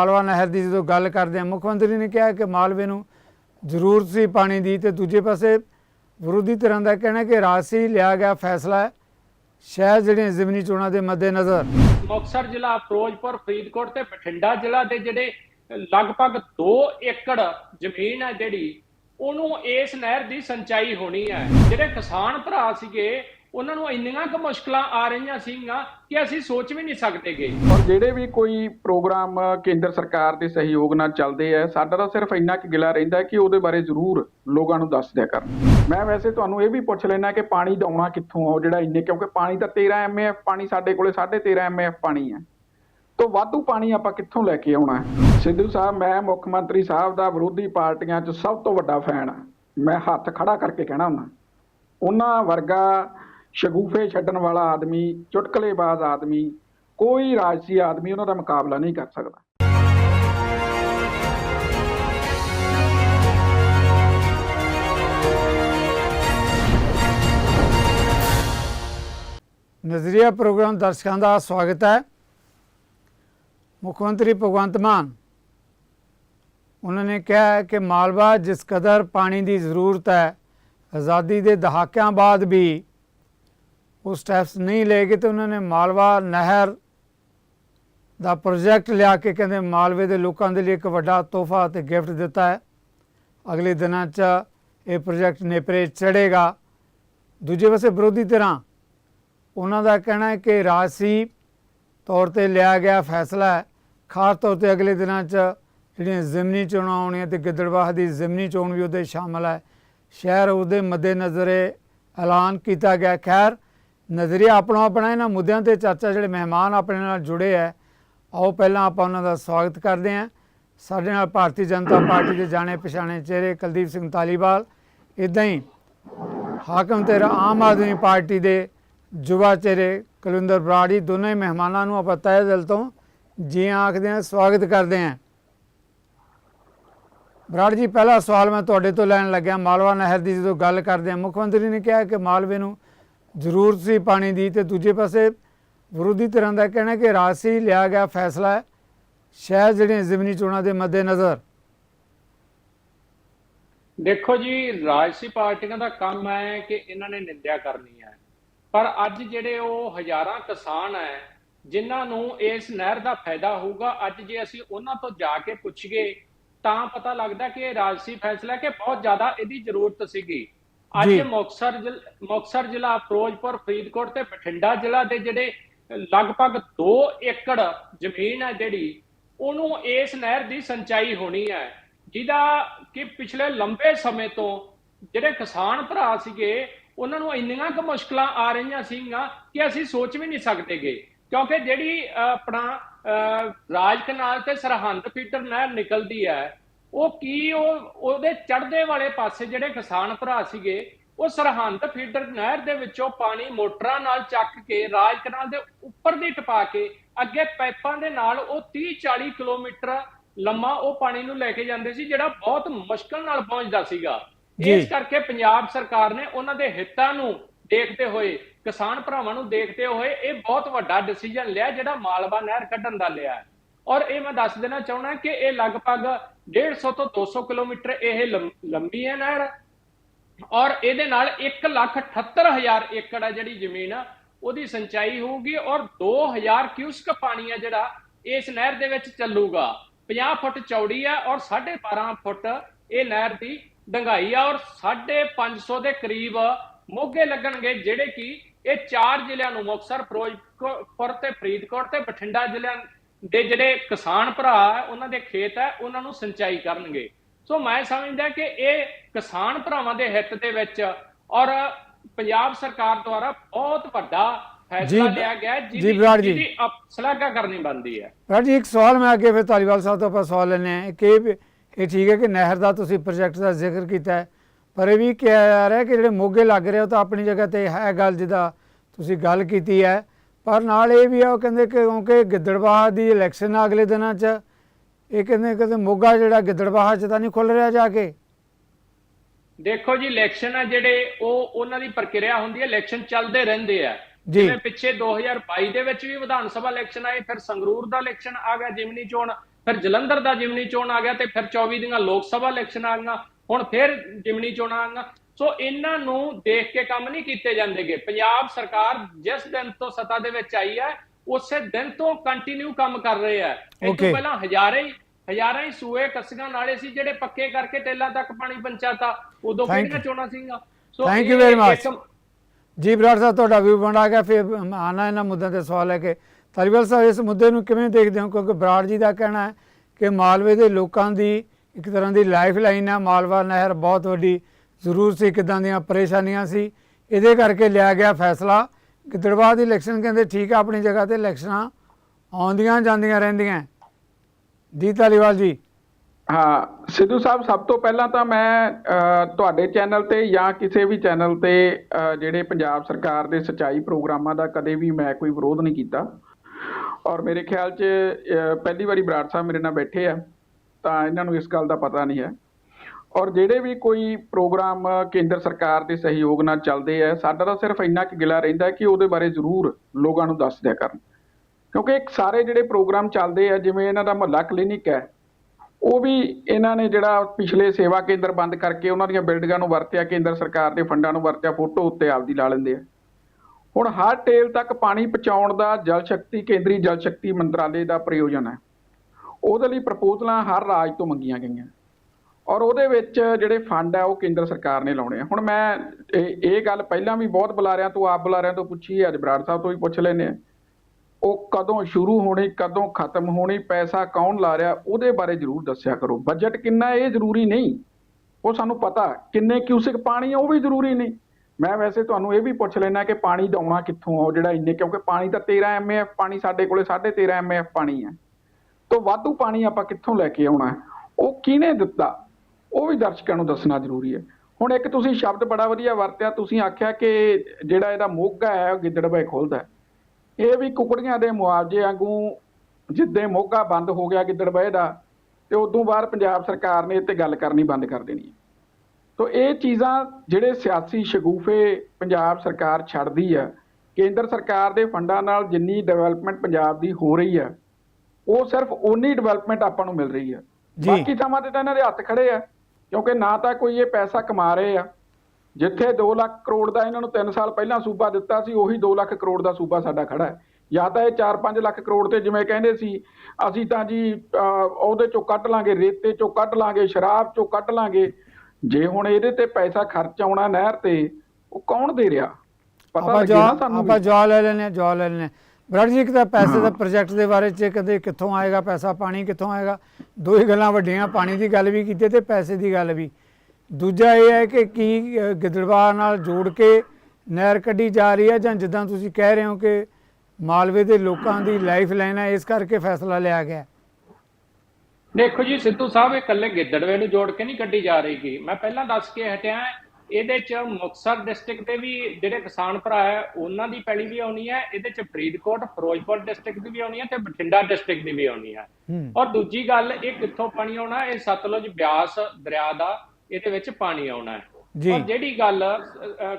ਮਾਲਵਾ ਨਹਿਰ ਦੀ ਜਦੋਂ ਗੱਲ ਕਰਦੇ ਹਾਂ ਮੁੱਖ ਮੰਤਰੀ ਨੇ ਕਿਹਾ ਕਿ ਮਾਲਵੇ ਨੂੰ ਜ਼ਰੂਰਤ ਸੀ ਪਾਣੀ ਦੀ ਤੇ ਦੂਜੇ ਪਾਸੇ ਵਿਰੋਧੀ ਧਿਰਾਂ ਦਾ ਕਹਿਣਾ ਕਿ ਰਾਜਸੀ ਲਿਆ ਗਿਆ ਫੈਸਲਾ ਹੈ। ਸ਼ਾਇਦ ਜਿਹੜੀਆਂ ਜ਼ਿਮਨੀ ਚੋਣਾਂ ਦੇ ਮੱਦੇਨਜ਼ਰ। ਮੁਕਤਸਰ ਜ਼ਿਲ੍ਹਾ ਫਿਰੋਜ਼ਪੁਰ, ਫਰੀਦਕੋਟ ਤੇ ਬਠਿੰਡਾ ਜ਼ਿਲ੍ਹਾ ਦੇ ਜਿਹੜੇ ਲਗਭਗ 2 ਏਕੜ ਜ਼ਮੀਨ ਹੈ ਜਿਹੜੀ, ਉਹਨੂੰ ਇਸ ਨਹਿਰ ਦੀ ਸਿੰਚਾਈ ਹੋਣੀ ਹੈ। ਜਿਹੜੇ ਕਿਸਾਨ ਭਰਾ ਸੀਗੇ ਉਹਨਾਂ ਨੂੰ ਇੰਨੀਆਂ ਕੁ ਮੁਸ਼ਕਲਾਂ ਆ ਰਹੀਆਂ ਸੀਗੀਆਂ ਕਿ ਅਸੀਂ ਸੋਚ ਵੀ ਨਹੀਂ ਸਕਦੇਗੇ ਔਰ ਜਿਹੜੇ ਵੀ ਕੋਈ ਪ੍ਰੋਗਰਾਮ ਕੇਂਦਰ ਸਰਕਾਰ ਦੇ ਸਹਿਯੋਗ ਨਾਲ ਚੱਲਦੇ ਆ, ਸਾਡਾ ਤਾਂ ਸਿਰਫ ਇੰਨਾ ਕਿ ਗਿਲਾ ਰਹਿੰਦਾ ਕਿ ਉਹਦੇ ਬਾਰੇ ਜ਼ਰੂਰ ਲੋਕਾਂ ਨੂੰ ਦੱਸ ਦਿਆ ਕਰਨ। ਮੈਂ ਵੈਸੇ ਤੁਹਾਨੂੰ ਇਹ ਵੀ ਪੁੱਛ ਲੈਣਾ ਕਿ ਪਾਣੀ ਦਾ ਆਉਣਾ ਕਿੱਥੋਂ ਆ ਜਿਹੜਾ ਇੰਨੇ, ਕਿਉਂਕਿ ਪਾਣੀ ਤਾਂ 13 ਐਮਐਫ ਪਾਣੀ ਸਾਡੇ ਕੋਲੇ 13.5 ਐਮਐਫ ਪਾਣੀ ਹੈ ਤੋਂ ਵਾਧੂ ਪਾਣੀ ਆਪਾਂ ਕਿੱਥੋਂ ਲੈ ਕੇ ਆਉਣਾ? ਸਿੱਧੂ ਸਾਹਿਬ, ਮੈਂ ਮੁੱਖ ਮੰਤਰੀ ਸਾਹਿਬ ਦਾ ਵਿਰੋਧੀ ਪਾਰਟੀਆਂ 'ਚ ਸਭ ਤੋਂ ਵੱਡਾ ਫੈਨ ਆ। ਮੈਂ ਹੱਥ ਖੜਾ ਕਰਕੇ ਕਹਿਣਾ ਹੁੰਦਾ। ਉਹਨਾਂ ਵਰਗਾ ਸ਼ਗੂਫੇ ਛੱਡਣ ਵਾਲਾ ਆਦਮੀ, ਚੁਟਕਲੇਬਾਜ਼ ਆਦਮੀ, ਕੋਈ ਰਾਜਸੀ ਆਦਮੀ ਉਹਨਾਂ ਦਾ ਮੁਕਾਬਲਾ ਨਹੀਂ ਕਰ ਸਕਦਾ। ਨਜ਼ਰੀਆ ਪ੍ਰੋਗਰਾਮ ਦਰਸ਼ਕਾਂ ਦਾ ਸਵਾਗਤ ਹੈ। ਮੁੱਖ ਮੰਤਰੀ ਭਗਵੰਤ ਮਾਨ, ਉਹਨਾਂ ਨੇ ਕਿਹਾ ਕਿ ਮਾਲਵਾ ਜਿਸ ਕਦਰ ਪਾਣੀ ਦੀ ਜ਼ਰੂਰਤ ਹੈ, ਆਜ਼ਾਦੀ ਦੇ ਦਹਾਕਿਆਂ ਬਾਅਦ ਵੀ ਉਹ ਸਟੈਪਸ ਨਹੀਂ ਲਏ ਗਏ ਤੇ ਉਹਨਾਂ ਨੇ ਮਾਲਵਾ ਨਹਿਰ ਦਾ ਪ੍ਰੋਜੈਕਟ ਲਿਆ ਕੇ ਕਹਿੰਦੇ ਮਾਲਵੇ ਦੇ ਲੋਕਾਂ ਦੇ ਲਈ ਇੱਕ ਵੱਡਾ ਤੋਹਫਾ ਤੇ ਗਿਫਟ ਦਿੱਤਾ ਹੈ। ਅਗਲੇ ਦਿਨਾਂ 'ਚ ਇਹ ਪ੍ਰੋਜੈਕਟ ਨੇਪਰੇ ਚੜ੍ਹੇਗਾ। ਦੂਜੇ ਪਾਸੇ ਵਿਰੋਧੀ ਧਿਰਾਂ, ਉਹਨਾਂ ਦਾ ਕਹਿਣਾ ਹੈ ਕਿ ਰਾਜਸੀ ਤੌਰ ਤੇ ਲਿਆ ਗਿਆ ਫੈਸਲਾ ਹੈ। ਖਾਸ ਤੌਰ ਤੇ ਅਗਲੇ ਦਿਨਾਂ 'ਚ ਜਿਹੜੀਆਂ ਜ਼ਿਮਨੀ ਚੋਣਾਂ ਆਉਣੀਆਂ ਤੇ ਗਿੱਦੜਵਾਹ ਦੀ ਜ਼ਿਮਨੀ ਚੋਣ ਵੀ ਉਹਦੇ ਸ਼ਾਮਲ ਹੈ। ਸ਼ਹਿਰ ਉਹਦੇ ਮੱਦੇਨਜ਼ਰ ਇਹ ਐਲਾਨ ਕੀਤਾ ਗਿਆ। ਖੈਰ ਨਜ਼ਰੀਆ ਆਪਣਾ ਆਪਣਾ, ਇਹਨਾਂ ਮੁੱਦਿਆਂ ਤੇ ਚਰਚਾ ਜਿਹੜੇ ਮਹਿਮਾਨ ਆਪਣੇ ਨਾਲ ਜੁੜੇ ਹੈ ਆਓ ਪਹਿਲਾਂ ਆਪਾਂ ਉਹਨਾਂ ਦਾ ਸਵਾਗਤ ਕਰਦੇ ਹਾਂ ਸਾਡੇ ਨਾਲ ਭਾਰਤੀ ਜਨਤਾ ਪਾਰਟੀ ਦੇ ਜਾਣੇ ਪਛਾਣੇ ਚਿਹਰੇ ਕੁਲਦੀਪ ਸਿੰਘ ਤਾਲੀਵਾਲ ਇਦਾਂ ਹੀ ਹਾਕਮ ਤੇ ਆਮ ਆਦਮੀ ਪਾਰਟੀ ਦੇ ਯੁਵਾ ਚਿਹਰੇ ਕੁਲਵਿੰਦਰ ਬਰਾੜੀ, ਦੋਨੇ ਮਹਿਮਾਨਾਂ ਨੂੰ ਆਪਾਂ ਤਹਿ ਦਿਲ ਤੋਂ ਜੀ ਆਖਦੇ ਹਾਂ ਸਵਾਗਤ ਕਰਦੇ ਹਾਂ ਬਰਾੜ ਜੀ, ਪਹਿਲਾ ਸਵਾਲ ਮੈਂ ਤੁਹਾਡੇ ਤੋਂ ਲੈਣ ਲੱਗਿਆ, ਮਾਲਵਾ ਨਹਿਰ ਦੀ ਜਦੋਂ ਗੱਲ ਕਰਦੇ ਹਾਂ ਮੁੱਖ ਮੰਤਰੀ ਨੇ ਕਿਹਾ ਕਿ ਮਾਲਵੇ ਨੂੰ ਜ਼ਰੂਰਤ ਸੀ ਪਾਣੀ ਦੀ ਤੇ ਦੂਜੇ ਪਾਸੇ ਵਿਰੋਧੀ ਧਿਰਾਂ ਦਾ ਕਹਿਣਾ ਕਿ ਰਾਜਸੀ ਲਿਆ ਗਿਆ ਫੈਸਲਾ ਹੈ। ਸ਼ਾਇਦ ਜਿਹੜੀਆਂ ਜ਼ਿਮਨੀ ਚੋਣਾਂ ਦੇ ਮੱਦੇਨਜ਼ਰ। ਦੇਖੋ ਜੀ, ਰਾਜਸੀ ਪਾਰਟੀਆਂ ਦਾ ਕੰਮ ਹੈ ਕਿ ਇਹਨਾਂ ਨੇ ਨਿੰਦਿਆ ਕਰਨੀ ਹੈ। ਪਰ ਅੱਜ ਜਿਹੜੇ ਉਹ ਹਜ਼ਾਰਾਂ ਕਿਸਾਨ ਹੈ, ਜਿਨ੍ਹਾਂ ਨੂੰ ਇਸ ਨਹਿਰ ਦਾ ਫਾਇਦਾ ਹੋਊਗਾ, ਅੱਜ ਜੇ ਅਸੀਂ ਉਹਨਾਂ ਤੋਂ ਜਾ ਕੇ ਪੁੱਛੀਏ, ਤਾਂ ਪਤਾ ਲੱਗਦਾ ਕਿ ਇਹ ਰਾਜਸੀ ਫੈਸਲਾ ਕਿ ਬਹੁਤ ਜ਼ਿਆਦਾ ਇਹਦੀ ਜ਼ਰੂਰਤ ਸੀਗੀ। ਅੱਜ ਜ਼ਿਲ- ਮੁਕਤਸਰ ਜ਼ਿਲ੍ਹਾ ਫਿਰੋਜ਼ਪੁਰ ਫਰੀਦਕੋਟ ਤੇ ਬਠਿੰਡਾ ਜ਼ਿਲ੍ਹਾ ਦੇ ਜਿਹੜੇ ਲਗਭਗ 2 ਏਕੜ ਜ਼ਮੀਨ ਹੈ ਜਿਹੜੀ ਉਹਨੂੰ ਇਸ ਨਹਿਰ ਦੀ ਸਿੰਚਾਈ ਹੋਣੀ ਹੈ। ਜਿਹਦਾ ਕਿ ਪਿਛਲੇ ਲੰਬੇ ਸਮੇਂ ਤੋਂ ਜਿਹੜੇ ਕਿਸਾਨ ਭਰਾ ਸੀਗੇ ਉਹਨਾਂ ਨੂੰ ਇੰਨੀਆਂ ਕੁ ਮੁਸ਼ਕਲਾਂ ਆ ਰਹੀਆਂ ਸੀਗੀਆਂ ਕਿ ਅਸੀਂ ਸੋਚ ਵੀ ਨਹੀਂ ਸਕਦੇਗੇ। ਕਿਉਂਕਿ ਜਿਹੜੀ ਆਪਣਾ ਰਾਜ ਕਨਾਲ ਤੇ ਸਰਹੰਦ ਫੀਡਰ ਨਹਿਰ ਨਿਕਲਦੀ ਹੈ ਉਹ ਕੀ ਉਹ ਉਹਦੇ ਚੜ੍ਹਦੇ ਵਾਲੇ ਪਾਸੇ ਜਿਹੜੇ ਕਿਸਾਨ ਭਰਾ ਸੀਗੇ ਉਹ ਸਰਹੰਦ ਫੀਡਰ ਨਹਿਰ ਦੇ ਵਿੱਚੋਂ ਪਾਣੀ ਮੋਟਰਾਂ ਨਾਲ ਚੱਕ ਕੇ ਰਾਜ ਕਨਾਲ ਦੇ ਉੱਪਰ ਦੀ ਟਪਾ ਕੇ ਅੱਗੇ ਪਾਈਪਾਂ ਦੇ ਨਾਲ ਉਹ 30 40 ਕਿਲੋਮੀਟਰ ਲੰਮਾ ਉਹ ਪਾਣੀ ਨੂੰ ਲੈ ਕੇ ਜਾਂਦੇ ਸੀ ਜਿਹੜਾ ਬਹੁਤ ਮੁਸ਼ਕਲ ਨਾਲ ਪਹੁੰਚਦਾ ਸੀਗਾ। ਇਸ ਕਰਕੇ ਪੰਜਾਬ ਸਰਕਾਰ ਨੇ ਉਹਨਾਂ ਦੇ ਹਿੱਤਾਂ ਨੂੰ ਦੇਖਦੇ ਹੋਏ ਕਿਸਾਨ ਭਰਾਵਾਂ ਨੂੰ ਦੇਖਦੇ ਹੋਏ ਇਹ ਬਹੁਤ ਵੱਡਾ ਡਿਸੀਜਨ ਲਿਆ ਜਿਹੜਾ ਮਾਲਵਾ ਨਹਿਰ ਕੱਢਣ ਦਾ ਲਿਆ। ਔਰ ਇਹ ਮੈਂ ਦੱਸ ਦੇਣਾ ਚਾਹੁੰਦਾ ਕਿ ਇਹ ਲਗਭਗ 150 ਤੋਂ 200 ਕਿਲੋਮੀਟਰ ਇਹ ਲੰਬੀ ਹੈ ਨਹਿਰ। ਔਰ ਇਹਦੇ ਨਾਲ 178000 ਏਕੜ ਹੈ ਜਿਹੜੀ ਜ਼ਮੀਨ ਆ ਉਹਦੀ ਸਿੰਚਾਈ ਹੋਊਗੀ ਔਰ 2000 ਕਿਊਸਕ ਪਾਣੀ ਹੈ ਜਿਹੜਾ ਇਸ ਨਹਿਰ ਦੇ ਵਿੱਚ ਚੱਲੂਗਾ। 50 ਫੁੱਟ ਚੌੜੀ ਹੈ ਔਰ 12.5 ਫੁੱਟ ਇਹ ਨਹਿਰ ਦੀ ਡੰਗਾਈ ਆ ਔਰ 550 ਦੇ ਕਰੀਬ ਮੋਗੇ ਲੱਗਣਗੇ ਜਿਹੜੇ ਕਿ ਇਹ ਚਾਰ ਜ਼ਿਲ੍ਹਿਆਂ ਨੂੰ ਮੁਕਤਸਰ, ਫਿਰੋਜ਼ਪੁਰ ਤੇ ਫਰੀਦਕੋਟ ਤੇ ਬਠਿੰਡਾ ਜ਼ਿਲ੍ਹਿਆਂ ਦੇ ਜਿਹੜੇ ਕਿਸਾਨ ਭਰਾ ਹੈ ਉਹਨਾਂ ਦੇ ਖੇਤ ਹੈ ਉਹਨਾਂ ਨੂੰ ਸਿੰਚਾਈ ਕਰਨਗੇ। ਸੋ ਮੈਂ ਸਮਝਦਾ ਕਿ ਇਹ ਕਿਸਾਨ ਭਰਾਵਾਂ ਦੇ ਹਿੱਤ ਦੇ ਵਿੱਚ ਔਰ ਪੰਜਾਬ ਸਰਕਾਰ ਦੁਆਰਾ ਬਹੁਤ ਵੱਡਾ ਫੈਸਲਾ ਲਿਆ ਗਿਆ ਹੈ, ਜੀ ਬਰਾੜ ਜੀ। ਸ਼ਲਾਘਾ ਕਰਨੀ ਬਣਦੀ ਹੈ। ਬਰਾੜ ਜੀ ਇੱਕ ਸਵਾਲ ਮੈਂ ਅੱਗੇ ਫਿਰ ਧਾਲੀਵਾਲ ਸਾਹਿਬ ਤੋਂ ਆਪਾਂ ਸਵਾਲ ਲੈਣੇ ਆ ਕਿ ਇਹ ਠੀਕ ਹੈ ਕਿ ਨਹਿਰ ਦਾ ਤੁਸੀਂ ਪ੍ਰੋਜੈਕਟ ਦਾ ਜ਼ਿਕਰ ਕੀਤਾ ਹੈ ਪਰ ਇਹ ਵੀ ਕਿਹਾ ਜਾ ਰਿਹਾ ਕਿ ਜਿਹੜੇ ਮੋਗੇ ਲੱਗ ਰਹੇ ਉਹ ਤਾਂ ਆਪਣੀ ਜਗ੍ਹਾ ਤੇ ਹੈ ਗੱਲ ਜਿਹਦਾ ਤੁਸੀਂ ਗੱਲ ਕੀਤੀ ਹੈ। ਪਰ ਨਾਲ ਇਹ ਵੀ ਆ ਉਹ ਕਹਿੰਦੇ ਕਿ ਕਿਉਂਕਿ ਗਿੱਦੜਬਾਹਾ ਦੀ ਇਲੈਕਸ਼ਨ ਅਗਲੇ ਦਿਨਾਂ 'ਚ ਇਹ ਕਹਿੰਦੇ ਕਿ ਮੋਗਾ ਜਿਹੜਾ ਗਿੱਦੜਬਾਹਾ 'ਚ ਤਾਂ ਨਹੀਂ ਖੁੱਲ ਰਿਹਾ ਜਾ ਕੇ। ਦੇਖੋ ਜੀ ਇਲੈਕਸ਼ਨ ਆ ਜਿਹੜੇ ਉਹ ਉਹਨਾਂ ਦੀ ਪ੍ਰਕਿਰਿਆ ਹੁੰਦੀ ਹੈ ਇਲੈਕਸ਼ਨ ਚੱਲਦੇ ਰਹਿੰਦੇ ਆ। ਜਿਵੇਂ ਪਿੱਛੇ 2022 ਦੇ ਵਿੱਚ ਵੀ ਵਿਧਾਨ ਸਭਾ ਇਲੈਕਸ਼ਨ ਆਏ ਫਿਰ ਸੰਗਰੂਰ ਦਾ ਇਲੈਕਸ਼ਨ ਆ ਗਿਆ ਜਿਮਨੀ ਚੋਣ ਫਿਰ ਜਲੰਧਰ ਦਾ ਜਿਮਨੀ ਚੋਣ ਆ ਗਿਆ ਤੇ ਫਿਰ 24 ਦੀਆਂ ਲੋਕ ਸਭਾ ਇਲੈਕਸ਼ਨ ਆ ਗਈਆਂ ਹੁਣ ਫਿਰ ਜਿਮਨੀ ਚੋਣਾਂ ਆ ਗਈਆਂ। ਸੋ ਇਹਨਾਂ ਨੂੰ ਦੇਖ ਕੇ ਕੰਮ ਨਹੀਂ ਕੀਤੇ ਜਾਂਦੇਗੇ। ਪੰਜਾਬ ਸਰਕਾਰ ਜਿਸ ਦਿਨ ਤੋਂ ਸੱਤਾ ਦੇ ਵਿੱਚ ਆਈ ਹੈ ਉਸੇ ਦਿਨ ਤੋਂ ਕੰਟੀਨਿਊ ਕੰਮ ਕਰ ਰਹੇ ਆ ਇਹ Okay. ਤੋਂ ਪਹਿਲਾਂ ਹਜ਼ਾਰਾਂ ਹੀ ਹਜ਼ਾਰਾਂ ਹੀ ਸੂਏ ਕਸੀਆਂ ਨਾਲੇ ਸੀ ਜਿਹੜੇ ਪੱਕੇ ਕਰਕੇ ਟੇਲਾਂ ਤੱਕ ਪਾਣੀ ਪਹੁੰਚਾਤਾ ਉਦੋਂ ਕਿਹੜੀਆਂ. ਚੋਣਾਂ Thank ਇਹ you very much. ਇੱਕ- ਜੀ ਬਰਾੜ ਸਾਹਿਬ ਤੁਹਾਡਾ ਵੀ ਬਣਾ ਗਿਆ। ਫਿਰ ਆਣਾ ਇਹਨਾਂ ਮੁੱਦਿਆਂ ਤੇ ਸਵਾਲ ਹੈ ਕਿ। ਤਾਲੀਵਾਲ ਸਾਹਿਬ ਇਸ ਮੁੱਦੇ ਨੂੰ ਕਿਵੇਂ ਦੇਖਦੇ ਹੋ? ਕਿਉਂਕਿ ਬਰਾੜ ਜੀ ਦਾ ਕਹਿਣਾ ਹੈ ਕਿ ਮਾਲਵੇ ਦੇ ਲੋਕਾਂ ਦੀ ਇੱਕ ਤਰ੍ਹਾਂ ਦੀ ਲਾਈਫ ਲਾਈਨ ਹੈ। ਮਾਲਵਾ ਨਹਿਰ ਬਹੁਤ ਵੱਡੀ ਜ਼ਰੂਰ ਸੀ ਕਿਦਾਂ ਦੀਆਂ ਪਰੇਸ਼ਾਨੀਆਂ ਸੀ। ਇਹਦੇ ਕਰਕੇ ਲਿਆ ਗਿਆ ਫੈਸਲਾ ਗਿੱਦੜਬਾਹ ਦੀ ਇਲੈਕਸ਼ਨ ਕਹਿੰਦੇ ਠੀਕ ਆ, ਆਪਣੀ ਜਗ੍ਹਾ ਤੇ ਇਲੈਕਸ਼ਨਾਂ ਆਉਂਦੀਆਂ ਜਾਂਦੀਆਂ ਰਹਿੰਦੀਆਂ। ਜੀ ਧਾਲੀਵਾਲ ਜੀ। ਹਾਂ, ਸਿੱਧੂ ਸਾਹਿਬ, ਸਭ ਤੋਂ ਪਹਿਲਾਂ ਤਾਂ ਮੈਂ ਤੁਹਾਡੇ ਚੈਨਲ ਤੇ ਜਾਂ ਕਿਸੇ ਵੀ ਚੈਨਲ ਤੇ ਜਿਹੜੇ ਪੰਜਾਬ ਸਰਕਾਰ ਦੇ ਸਚਾਈ ਪ੍ਰੋਗਰਾਮਾਂ ਦਾ ਕਦੇ ਵੀ ਮੈਂ ਕੋਈ ਵਿਰੋਧ ਨਹੀਂ ਕੀਤਾ। ਔਰ ਮੇਰੇ ਖਿਆਲ 'ਚ ਪਹਿਲੀ ਵਾਰੀ ਬਰਾੜ ਸਾਹਿਬ ਮੇਰੇ ਨਾਲ ਬੈਠੇ ਆ, ਤਾਂ ਇਹਨਾਂ ਨੂੰ ਇਸ ਗੱਲ ਦਾ ਪਤਾ ਨਹੀਂ ਹੈ। ਔਰ ਜਿਹੜੇ ਵੀ ਕੋਈ ਪ੍ਰੋਗਰਾਮ ਕੇਂਦਰ ਸਰਕਾਰ ਦੇ ਸਹਿਯੋਗ ਨਾਲ ਚੱਲਦੇ ਆ, ਸਾਡਾ ਤਾਂ ਸਿਰਫ ਇੰਨਾ ਕੁ ਗਿਲਾ ਰਹਿੰਦਾ ਕਿ ਉਹਦੇ ਬਾਰੇ ਜ਼ਰੂਰ ਲੋਕਾਂ ਨੂੰ ਦੱਸ ਦਿਆ ਕਰਨ। ਕਿਉਂਕਿ ਸਾਰੇ ਜਿਹੜੇ ਪ੍ਰੋਗਰਾਮ ਚੱਲਦੇ ਆ, ਜਿਵੇਂ ਇਹਨਾਂ ਦਾ ਮਹੱਲਾ ਕਲੀਨਿਕ ਹੈ, ਉਹ ਵੀ ਇਹਨਾਂ ਨੇ ਜਿਹੜਾ ਪਿਛਲੇ ਸੇਵਾ ਕੇਂਦਰ ਬੰਦ ਕਰਕੇ ਉਹਨਾਂ ਦੀਆਂ ਬਿਲਡਿੰਗਾਂ ਨੂੰ ਵਰਤਿਆ, ਕੇਂਦਰ ਸਰਕਾਰ ਦੇ ਫੰਡਾਂ ਨੂੰ ਵਰਤਿਆ, ਫੋਟੋ ਉੱਤੇ ਆਪਦੀ ਲਾ ਲੈਂਦੇ ਆ। ਹੁਣ ਹਰ ਟੇਲ ਤੱਕ ਪਾਣੀ ਪਹੁੰਚਾਉਣ ਦਾ ਜਲ ਸ਼ਕਤੀ, ਕੇਂਦਰੀ ਜਲ ਸ਼ਕਤੀ ਮੰਤਰਾਲੇ ਦਾ ਪ੍ਰਯੋਜਨ ਹੈ। ਉਹਦੇ ਲਈ ਪ੍ਰਪੋਜ਼ਲਾਂ ਹਰ ਰਾਜ ਤੋਂ ਮੰਗੀਆਂ ਗਈਆਂ। ਔਰ ਉਹਦੇ ਵਿੱਚ ਜਿਹੜੇ ਫੰਡ ਆ, ਉਹ ਕੇਂਦਰ ਸਰਕਾਰ ਨੇ ਲਾਉਣੇ ਆ। ਹੁਣ ਮੈਂ ਇਹ ਇਹ ਗੱਲ ਪਹਿਲਾਂ ਵੀ ਬਹੁਤ ਬੁਲਾਰਿਆਂ ਤੋਂ ਆਪ ਬੁਲਾਰਿਆਂ ਤੋਂ ਪੁੱਛੀ ਹੈ ਅੱਜ ਬਰਾੜ ਸਾਹਿਬ ਤੋਂ ਵੀ ਪੁੱਛ ਲੈਨੇ ਆ। ਉਹ ਕਦੋਂ ਸ਼ੁਰੂ ਹੋਣੀ, ਕਦੋਂ ਖਤਮ ਹੋਣੀ, ਪੈਸਾ ਕੌਣ ਲਾ ਰਿਹਾ, ਉਹਦੇ ਬਾਰੇ ਜ਼ਰੂਰ ਦੱਸਿਆ ਕਰੋ। ਬਜਟ ਕਿੰਨਾ, ਇਹ ਜ਼ਰੂਰੀ ਨਹੀਂ। ਉਹ ਸਾਨੂੰ ਪਤਾ, ਕਿੰਨੇ ਕਿਊਸਿਕ ਪਾਣੀ ਆ, ਉਹ ਵੀ ਜ਼ਰੂਰੀ ਨਹੀਂ। ਮੈਂ ਵੈਸੇ ਤੁਹਾਨੂੰ ਇਹ ਵੀ ਪੁੱਛ ਲੈਣਾ ਕਿ ਪਾਣੀ ਦਾ ਆਉਣਾ ਕਿੱਥੋਂ ਆ ਜਿਹੜਾ ਇੰਨੇ, ਕਿਉਂਕਿ ਪਾਣੀ ਤਾਂ 13 ਐਮਏਐਫ ਪਾਣੀ ਸਾਡੇ ਕੋਲੇ 13.5 ਐਮਏਐਫ ਪਾਣੀ ਹੈ ਤੋਂ ਵਾਧੂ ਪਾਣੀ ਆਪਾਂ ਕਿੱਥੋਂ ਲੈ ਕੇ ਆਉਣਾ? ਉਹ ਕਿਹਨੇ ਦਿੱਤਾ? ਉਹ ਵੀ ਦਰਸ਼ਕਾਂ ਨੂੰ ਦੱਸਣਾ ਜ਼ਰੂਰੀ ਹੈ। ਹੁਣ ਇੱਕ ਤੁਸੀਂ ਸ਼ਬਦ ਬੜਾ ਵਧੀਆ ਵਰਤਿਆ ਤੁਸੀਂ ਆਖਿਆ ਕਿ ਜਿਹੜਾ ਇਹਦਾ ਮੋਗਾ ਹੈ ਉਹ ਗਿੱਦੜਬਾਈ ਖੋਲਦਾ ਹੈ। ਇਹ ਵੀ ਕੁਕੜੀਆਂ ਦੇ ਮੁਆਵਜ਼ੇ ਵਾਂਗੂ ਜਿੱਦੇ ਮੋਗਾ ਬੰਦ ਹੋ ਗਿਆ ਗਿੱਦੜਬਾਈ ਦਾ ਤੇ ਉਦੋਂ ਬਾਅਦ ਪੰਜਾਬ ਸਰਕਾਰ ਨੇ ਇਹ ਤੇ ਗੱਲ ਕਰਨੀ ਬੰਦ ਕਰ ਦੇਣੀ ਹੈ। ਤੋ ਇਹ ਚੀਜ਼ਾਂ ਜਿਹੜੇ ਸਿਆਸੀ ਸ਼ਗੂਫੇ ਪੰਜਾਬ ਸਰਕਾਰ ਛੱਡਦੀ ਆ ਕੇਂਦਰ ਸਰਕਾਰ ਦੇ ਫੰਡਾਂ ਨਾਲ ਜਿੰਨੀ ਡਿਵੈਲਪਮੈਂਟ ਪੰਜਾਬ ਦੀ ਹੋ ਰਹੀ ਆ ਉਹ ਸਿਰਫ ਓਨੀ ਡਿਵੈਲਪਮੈਂਟ ਆਪਾਂ ਨੂੰ ਮਿਲ ਰਹੀ ਆ। ਬਾਕੀ ਥਾਵਾਂ ਤੇ ਤਾਂ ਇਹਨਾਂ ਦੇ ਹੱਥ ਖੜੇ ਆ। ਕਿਉਂਕਿ ਨਾ ਤਾਂ ਕੋਈ ਇਹ ਪੈਸਾ ਕਮਾ ਰਹੇ ਆ। ਜਿੱਥੇ 2 ਲੱਖ ਕਰੋੜ ਦਾ ਇਹਨਾਂ ਨੂੰ 3 ਸਾਲ ਪਹਿਲਾਂ ਸੂਬਾ ਦਿੱਤਾ ਸੀ ਉਹੀ 2 ਲੱਖ ਕਰੋੜ ਦਾ ਸੂਬਾ ਸਾਡਾ ਖੜਾ ਹੈ। ਜਾਂ ਤਾਂ ਇਹ 4-5 ਲੱਖ ਕਰੋੜ ਤੇ ਜਿਵੇਂ ਕਹਿੰਦੇ ਸੀ ਅਸੀਂ ਤਾਂ ਜੀ ਉਹਦੇ ਚੋਂ ਕੱਢ ਲਾਂਗੇ ਰੇਤੇ ਚੋਂ ਕੱਢ ਲਾਂਗੇ ਸ਼ਰਾਬ ਚੋਂ ਕੱਢ ਲਾਂਗੇ। ਜੇ ਹੁਣ ਇਹਦੇ ਤੇ ਪੈਸਾ ਖਰਚ ਆਉਣਾ ਨਹਿਰ ਤੇ ਉਹ ਕੌਣ ਦੇ ਰਿਹਾ? ਪਤਾ ਆਪਾਂ ਲੱਗੇ ਨਾ ਜਵਾਬ ਸਾਨੂੰ ਆਪਾਂ। ਜਵਾਬ ਲੈ ਲੈਣੇ ਜਵਾਬ ਲੈ ਲੈਣੇ ਬਰਾੜ ਜੀ ਇੱਕ ਤਾਂ ਪੈਸੇ ਦਾ ਪ੍ਰੋਜੈਕਟ ਦੇ ਬਾਰੇ ਚ ਕਦੇ ਕਿੱਥੋਂ ਆਏਗਾ ਪੈਸਾ ਪਾਣੀ ਕਿੱਥੋਂ ਆਏਗਾ? ਦੋ ਹੀ ਗੱਲਾਂ ਵੱਡੀਆਂ ਪਾਣੀ ਦੀ ਗੱਲ ਵੀ ਕੀਤੀ ਤੇ ਪੈਸੇ ਦੀ ਗੱਲ ਵੀ। ਦੂਜਾ ਇਹ ਹੈ ਕਿ ਕੀ ਅ, ਗਿੱਦੜਬਾਹ ਨਾਲ ਜੋੜ ਕੇ ਨਹਿਰ ਕੱਢੀ ਜਾ ਰਹੀ ਹੈ ਜਾਂ ਜਿੱਦਾਂ ਤੁਸੀਂ ਕਹਿ ਰਹੇ ਹੋ ਕਿ ਮਾਲਵੇ ਦੇ ਲੋਕਾਂ ਦੀ ਲਾਈਫ ਲਾਈਨ ਹੈ ਇਸ ਕਰਕੇ ਫੈਸਲਾ ਲਿਆ ਗਿਆ। ਦੇਖੋ ਜੀ ਸਿੱਧੂ ਸਾਹਿਬ ਇਹ ਇਕੱਲੇ ਗਿੱਦੜਵੇ ਨੂੰ ਜੋੜ ਕੇ ਨਹੀਂ ਕੱਢੀ ਜਾ ਰਹੀਗੀ ਮੈਂ ਪਹਿਲਾਂ ਦੱਸ ਕੇ ਹਟਿਆ ਇਹਦੇ ਚ ਮੁਕਤਸਰ ਡਿਸਟ੍ਰਿਕਟ ਦੇ ਵੀ ਜਿਹੜੇ ਕਿਸਾਨ ਭਰਾ ਹੈ ਉਹਨਾਂ ਦੀ ਪੈਲੀ ਵੀ ਆਉਣੀ ਹੈ ਇਹਦੇ ਚ ਫਰੀਦਕੋਟ ਫਿਰੋਜ਼ਪੁਰ ਡਿਸਟ੍ਰਿਕਟ ਦੀ ਵੀ ਆਉਣੀ ਹੈ ਤੇ ਬਠਿੰਡਾ ਡਿਸਟ੍ਰਿਕਟ ਦੀ ਵੀ ਆਉਣੀ ਹੈ। ਔਰ ਦੂਜੀ ਗੱਲ ਇਹ ਕਿੱਥੋਂ ਪਾਣੀ ਆਉਣਾ ਇਹ ਸਤਲੁਜ ਬਿਆਸ ਦਰਿਆ ਦਾ ਇਹਦੇ ਵਿੱਚ ਪਾਣੀ ਆਉਣਾ ਹੈ। ਔਰ ਜਿਹੜੀ ਗੱਲ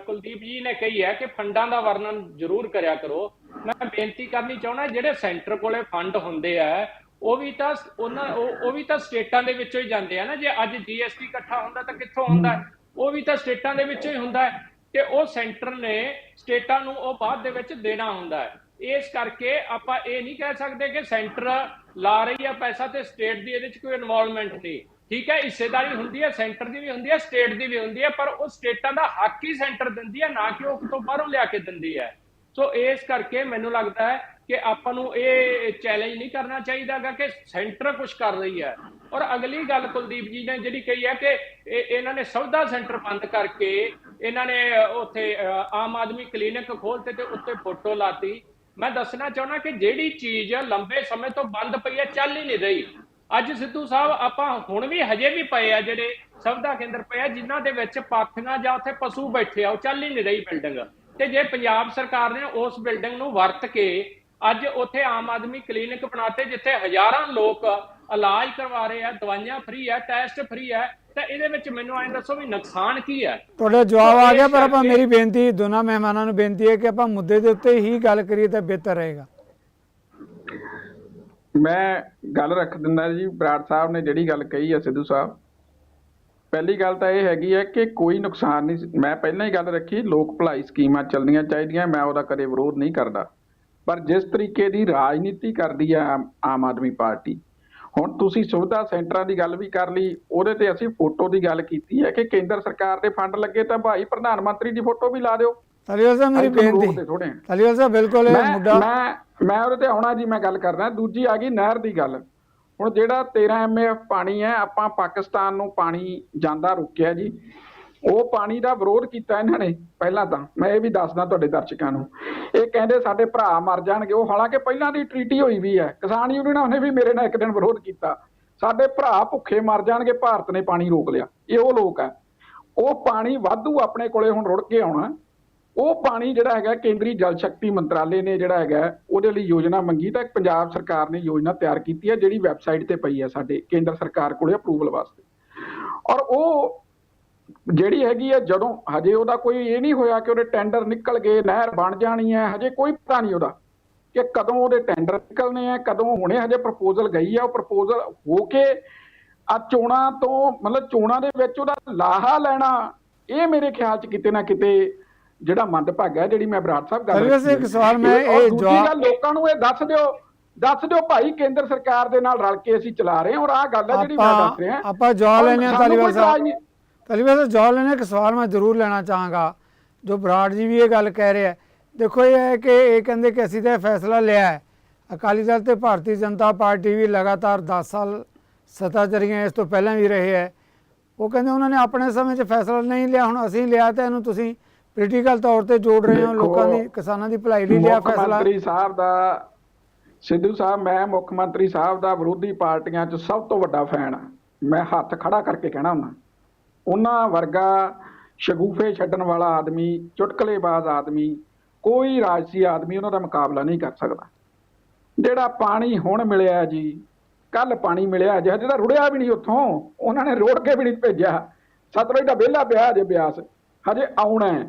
ਕੁਲਦੀਪ ਜੀ ਨੇ ਕਹੀ ਹੈ ਕਿ ਫੰਡਾਂ ਦਾ ਵਰਣਨ ਜ਼ਰੂਰ ਕਰਿਆ ਕਰੋ। ਮੈਂ ਬੇਨਤੀ ਕਰਨੀ ਚਾਹੁੰਦਾ ਜਿਹੜੇ ਸੈਂਟਰ ਕੋਲੇ ਫੰਡ ਹੁੰਦੇ ਆ ਉਹ ਵੀ ਤਾਂ ਉਹਨਾਂ ਉਹ ਵੀ ਤਾਂ ਸਟੇਟਾਂ ਦੇ ਵਿੱਚੋਂ ਹੀ ਜਾਂਦੇ ਆ ਨਾ। ਜੇ ਅੱਜ ਜੀਐਸਟੀ ਇਕੱਠਾ ਹੁੰਦਾ ਤਾਂ ਕਿੱਥੋਂ ਹੁੰਦਾ? ਉਹ ਵੀ ਤਾਂ ਸਟੇਟਾਂ ਦੇ ਵਿੱਚੋਂ ਹੀ ਹੁੰਦਾ ਹੈ ਤੇ ਉਹ ਸੈਂਟਰ ਨੇ ਸਟੇਟਾਂ ਨੂੰ ਉਹ ਬਾਅਦ ਦੇ ਵਿੱਚ ਦੇਣਾ ਹੁੰਦਾ ਹੈ। ਇਸ ਕਰਕੇ ਆਪਾਂ ਇਹ ਨਹੀਂ ਕਹਿ ਸਕਦੇ ਕਿ ਸੈਂਟਰ ਲਾ ਰਹੀ ਹੈ ਪੈਸਾ ਤੇ ਸਟੇਟ ਦੀ ਇਹਦੇ 'ਚ ਕੋਈ ਇਨਵੋਲਵਮੈਂਟ ਨਹੀਂ। ਠੀਕ ਹੈ, ਹਿੱਸੇਦਾਰੀ ਹੁੰਦੀ ਹੈ, ਸੈਂਟਰ ਦੀ ਵੀ ਹੁੰਦੀ ਹੈ, ਸਟੇਟ ਦੀ ਵੀ ਹੁੰਦੀ ਹੈ, ਪਰ ਉਹ ਸਟੇਟਾਂ ਦਾ ਹੱਕ ਹੀ ਸੈਂਟਰ ਦਿੰਦੀ ਹੈ, ਨਾ ਕਿ ਉਹ ਕਿਤੋਂ ਬਾਹਰੋਂ ਲਿਆ ਕੇ ਦਿੰਦੀ ਹੈ। ਸੋ ਇਸ ਕਰਕੇ ਮੈਨੂੰ ਲੱਗਦਾ ਹੈ ਕਿ ਆਪਾਂ ਨੂੰ ਇਹ ਚੈਲੰਜ ਨਹੀਂ ਕਰਨਾ ਚਾਹੀਦਾਗਾ ਕਿ ਸੈਂਟਰ ਕੁਝ ਕਰ ਰਹੀ ਹੈ। ਔਰ ਅਗਲੀ ਗੱਲ ਕੁਲਦੀਪ ਜੀ ਨੇ ਜਿਹੜੀ ਕਹੀ ਹੈ ਕਿ ਇਹ- ਇਹਨਾਂ ਨੇ ਸੌਦਾ ਸੈਂਟਰ ਬੰਦ ਕਰਕੇ ਇਹਨਾਂ ਨੇ ਉੱਥੇ ਆਮ ਆਦਮੀ ਕਲੀਨਿਕ ਖੋਲਤੇ ਤੇ ਉੱਤੇ ਫੋਟੋ ਲਾਤੀ। ਮੈਂ ਦੱਸਣਾ ਚਾਹੁੰਦਾ ਕਿ ਜਿਹੜੀ ਚੀਜ਼ ਲੰਬੇ ਸਮੇਂ ਤੋਂ ਬੰਦ ਪਈ ਹੈ, ਚੱਲ ਹੀ ਨਹੀਂ ਰਹੀ। ਅੱਜ ਸਿੱਧੂ ਸਾਹਿਬ, ਆਪਾਂ ਹੁਣ ਵੀ ਹਜੇ ਵੀ ਪਏ ਆ ਜਿਹੜੇ ਸਬਦਾ ਕੇਂਦਰ ਪਏ ਆ, ਜਿਨ੍ਹਾਂ ਦੇ ਵਿੱਚ ਪਾਥੀਆਂ ਜਾਂ ਉੱਥੇ ਪਸ਼ੂ ਬੈਠੇ ਆ, ਉਹ ਚੱਲ ਹੀ ਨਹੀਂ ਰਹੀ ਬਿਲਡਿੰਗ ਤੇ ਜੇ ਪੰਜਾਬ ਸਰਕਾਰ ਨੇ ਉਸ ਬਿਲਡਿੰਗ ਨੂੰ ਵਰਤ ਕੇ ਅੱਜ ਉੱਥੇ ਆਮ ਆਦਮੀ ਕਲੀਨਿਕ ਬਣਾਤੇ ਜਿੱਥੇ ਹਜ਼ਾਰਾਂ ਲੋਕ ਇਲਾਜ ਕਰਵਾ ਰਹੇ ਆ ਦਵਾਈਆਂ ਫ੍ਰੀ ਆ ਟੈਸਟ ਫ੍ਰੀ ਆ ਤਾਂ ਇਹਦੇ ਵਿੱਚ ਮੈਨੂੰ ਐਂ ਦੱਸੋ ਵੀ ਨੁਕਸਾਨ ਕੀ ਹੈ ਤੁਹਾਡਾ ਜਵਾਬ ਆ ਗਿਆ ਪਰ ਆਪਾਂ ਮੇਰੀ ਬੇਨਤੀ ਦੋਨਾਂ ਮਹਿਮਾਨਾਂ ਨੂੰ ਬੇਨਤੀ ਹੈ ਕਿ ਆਪਾਂ ਮੁੱਦੇ ਦੇ ਉੱਤੇ ਹੀ ਗੱਲ ਕਰੀਏ ਤਾਂ ਬਿਹਤਰ ਰਹੇਗਾ। ਮੈਂ ਗੱਲ ਰੱਖ ਦਿੰਦਾ ਜੀ ਬਰਾੜ ਸਾਹਿਬ ਨੇ ਜਿਹੜੀ ਗੱਲ ਕਹੀ ਹੈ ਸਿੱਧੂ ਸਾਹਿਬ ਪਹਿਲੀ ਗੱਲ ਤਾਂ ਇਹ ਹੈਗੀ ਹੈ ਕਿ ਕੋਈ ਨੁਕਸਾਨ ਨਹੀਂ ਮੈਂ ਪਹਿਲਾਂ ਹੀ ਗੱਲ ਰੱਖੀ ਲੋਕ ਭਲਾਈ ਸਕੀਮਾਂ ਚੱਲਣੀਆਂ ਚਾਹੀਦੀਆਂ ਮੈਂ ਉਹਦਾ ਕਦੇ ਵਿਰੋਧ ਨਹੀਂ ਕਰਦਾ। ਪਰ ਜਿਸ ਤਰੀਕੇ ਦੀ ਰਾਜਨੀਤੀ ਕਰਦੀ ਹੈ ਆਮ- ਆਦਮੀ ਪਾਰਟੀ ਹੁਣ ਤੁਸੀਂ ਸੁਵਿਧਾ ਸੈਂਟਰਾਂ ਦੀ ਗੱਲ ਵੀ ਕਰ ਲਈ ਉਹਦੇ ਤੇ ਅਸੀਂ ਫੋਟੋ ਦੀ ਗੱਲ ਕੀਤੀ ਹੈ ਕਿ ਕੇਂਦਰ ਸਰਕਾਰ ਦੇ ਫੰਡ ਲੱਗੇ ਤਾਂ ਭਾਈ ਪ੍ਰਧਾਨ ਮੰਤਰੀ ਦੀ ਫੋਟੋ ਵੀ ਲਾ ਦਿਓ। ਤਲੀਵਾਲ ਸਾਹਿਬ ਮੇਰੀ ਬੇਨਤੀ। ਤਲੀਵਾਲ ਸਾਹਿਬ ਬਿਲਕੁਲ ਇਹ ਮੈਂ ਮੁੱਦਾ ਮੈਂ ਮੈਂ ਉਹਦੇ ਤੇ ਆਉਣਾ ਜੀ ਮੈਂ ਗੱਲ ਕਰਦਾ। ਦੂਜੀ ਆ ਗਈ ਨਹਿਰ ਦੀ ਗੱਲ। ਹੁਣ ਜਿਹੜਾ 13 ਐਮਐਫ ਪਾਣੀ ਹੈ, ਆਪਾਂ ਪਾਕਿਸਤਾਨ ਨੂੰ ਪਾਣੀ ਜਾਂਦਾ ਰੁਕਿਆ ਜੀ। ਉਹ ਪਾਣੀ ਦਾ ਵਿਰੋਧ ਕੀਤਾ ਇਹਨਾਂ ਨੇ ਪਹਿਲਾਂ ਤਾਂ। ਮੈਂ ਇਹ ਵੀ ਦੱਸਦਾ ਤੁਹਾਡੇ ਦਰਸ਼ਕਾਂ ਨੂੰ। ਇਹ ਕਹਿੰਦੇ ਸਾਡੇ ਭਰਾ ਮਰ ਜਾਣਗੇ। ਉਹ ਹਾਲਾਂਕਿ ਪਹਿਲਾਂ ਦੀ ਟ੍ਰੀਟੀ ਹੋਈ ਵੀ ਹੈ। ਕਿਸਾਨ ਯੂਨੀਅਨਾਂ ਨੇ ਵੀ ਮੇਰੇ ਨਾਲ ਇੱਕ ਦਿਨ ਵਿਰੋਧ ਕੀਤਾ। ਸਾਡੇ ਭਰਾ ਭੁੱਖੇ ਮਰ ਜਾਣਗੇ, ਭਾਰਤ ਨੇ ਪਾਣੀ ਰੋਕ ਲਿਆ। ਇਹ ਉਹ ਲੋਕ ਹੈ। ਉਹ ਪਾਣੀ ਵਾਧੂ ਆਪਣੇ ਕੋਲੇ ਹੁਣ ਰੁੜ ਕੇ ਆਉਣਾ। ਉਹ ਪਾਣੀ ਜਿਹੜਾ ਹੈਗਾ ਕੇਂਦਰੀ ਜਲ ਸ਼ਕਤੀ ਮੰਤਰਾਲੇ ਨੇ ਜਿਹੜਾ ਹੈਗਾ, ਉਹਦੇ ਲਈ ਯੋਜਨਾ ਮੰਗੀ ਤਾਂ ਪੰਜਾਬ ਸਰਕਾਰ ਨੇ ਯੋਜਨਾ ਤਿਆਰ ਕੀਤੀ ਹੈ, ਜਿਹੜੀ ਵੈਬਸਾਈਟ ਤੇ ਪਈ ਹੈ ਸਾਡੇ, ਕੇਂਦਰ ਸਰਕਾਰ ਕੋਲੇ ਅਪਰੂਵਲ ਵਾਸਤੇ। ਔਰ ਉਹ ਜਿਹੜੀ ਹੈਗੀ ਹੈ, ਜਦੋਂ ਹਜੇ ਉਹਦਾ ਕੋਈ ਇਹ ਨਹੀਂ ਹੋਇਆ ਕਿ ਉਹਦੇ ਟੈਂਡਰ ਨਿਕਲ ਗਏ, ਨਹਿਰ ਬਣ ਜਾਣੀ ਹੈ, ਹਜੇ ਕੋਈ ਪਤਾ ਨਹੀਂ ਉਹਦਾ ਕਿ ਕਦੋਂ ਉਹਦੇ ਟੈਂਡਰ ਨਿਕਲਨੇ ਆ ਕਦੋਂ ਹੁਣੇ ਹਜੇ ਪ੍ਰਪੋਜ਼ਲ ਗਈ ਆ ਉਹ ਪ੍ਰਪੋਜ਼ਲ ਹੋ ਕੇ ਆ ਚੋਣਾਂ ਤੋਂ, ਮਤਲਬ ਚੋਣਾਂ ਦੇ ਵਿੱਚ ਉਹਦਾ ਲਾਹਾ ਲੈਣਾ, ਇਹ ਮੇਰੇ ਖਿਆਲ 'ਚ ਕਿਤੇ ਨਾ ਕਿਤੇ ਜਿਹੜਾ ਮੰਦਭਾਗਾ ਹੈ ਜਿਹੜੀ ਮੈਂ ਬਰਾੜ ਸਾਹਿਬ ਗੱਲ ਹੈ। ਇੱਕ ਸਵਾਲ ਮੈਂ ਇਹ ਦੂਜੀ ਜਵਾਬ- ਗੱਲ ਲੋਕਾਂ ਨੂੰ ਇਹ ਦੱਸ ਦਿਓ ਦੱਸ ਦਿਓ ਭਾਈ ਕੇਂਦਰ ਸਰਕਾਰ ਦੇ ਨਾਲ ਰਲ ਕੇ ਅਸੀਂ ਚਲਾ ਰਹੇ ਹਾਂ ਔਰ ਆਹ ਗੱਲ ਹੈ ਜਿਹੜੀ ਮੈਂ ਦੱਸ ਰਿਹਾ ਆਪਾਂ ਜਵਾਬ ਲੈਣੇ ਆ ਤਲੀਵਾਲ ਸਾਹਿਬ। ਤਲੀਵਾਲ ਸਾਹਿਬ ਜਵਾਬ ਲੈਣੇ ਇੱਕ ਸਵਾਲ ਮੈਂ ਜ਼ਰੂਰ ਲੈਣਾ ਚਾਹਾਂਗਾ ਜੋ ਬਰਾੜ ਜੀ ਵੀ ਇਹ ਗੱਲ ਕਹਿ ਰਹੇ ਦੇਖੋ ਇਹ ਹੈ ਕਿ ਇਹ ਕਹਿੰਦੇ ਕਿ ਅਸੀਂ ਤਾਂ ਇਹ ਫੈਸਲਾ ਲਿਆ ਹੈ ਅਕਾਲੀ ਦਲ ਤੇ ਭਾਰਤੀ ਜਨਤਾ ਪਾਰਟੀ ਵੀ ਲਗਾਤਾਰ 10 ਸਾਲ ਸੱਤਾ 'ਚ ਰਹੀਆਂ ਇਸ ਤੋਂ ਪਹਿਲਾਂ ਵੀ ਰਹੇ ਹੈ ਉਹ ਕਹਿੰਦੇ ਉਹਨਾਂ ਨੇ ਆਪਣੇ ਸਮੇਂ 'ਚ ਫੈਸਲਾ ਨਹੀਂ ਲਿਆ ਹੁਣ ਅਸੀਂ ਲਿਆ ਤਾਂ ਇਹਨੂੰ ਤੁਸੀਂ ਪੋਲੀਟੀਕਲ ਤੌਰ ਤੇ ਜੋੜ ਰਹੇ ਹੋ ਲੋਕਾਂ ਦੀ ਕਿਸਾਨਾਂ ਦੀ ਭਲਾਈ ਲਈ ਲਿਆ ਮੁੱਖ ਫੈਸਲਾ। ਮੰਤਰੀ ਸਾਹਿਬ ਦਾ ਸਿੱਧੂ ਸਾਹਿਬ ਮੈਂ ਮੁੱਖ ਮੰਤਰੀ ਸਾਹਿਬ ਦਾ ਵਿਰੋਧੀ ਪਾਰਟੀਆਂ 'ਚ ਸਭ ਤੋਂ ਵੱਡਾ ਫੈਨ ਆ ਮੈਂ ਹੱਥ ਖੜਾ ਕਰਕੇ ਕਹਿਣਾ ਹੁੰਦਾ। ਉਹਨਾਂ ਵਰਗਾ ਸ਼ਗੂਫੇ ਛੱਡਣ ਵਾਲਾ ਆਦਮੀ ਚੁਟਕਲੇਬਾਜ਼ ਆਦਮੀ ਕੋਈ ਰਾਜਸੀ ਆਦਮੀ ਉਹਨਾਂ ਦਾ ਮੁਕਾਬਲਾ ਨਹੀਂ ਕਰ ਸਕਦਾ। ਜਿਹੜਾ ਪਾਣੀ ਹੁਣ ਮਿਲਿਆ ਜੀ ਕੱਲ ਪਾਣੀ ਮਿਲਿਆ ਜੇ ਹਜੇ ਤਾਂ ਰੁੜਿਆ ਵੀ ਨਹੀਂ ਉੱਥੋਂ। ਉਹਨਾਂ ਨੇ ਰੋੜ ਕੇ ਵੀ ਨਹੀਂ ਭੇਜਿਆ। ਸਤਲੁਜ ਦਾ ਵਿਹਲਾ ਪਿਆ ਜੇ ਬਿਆਸ। ਹਜੇ ਆਉਣਾ ਹੈ।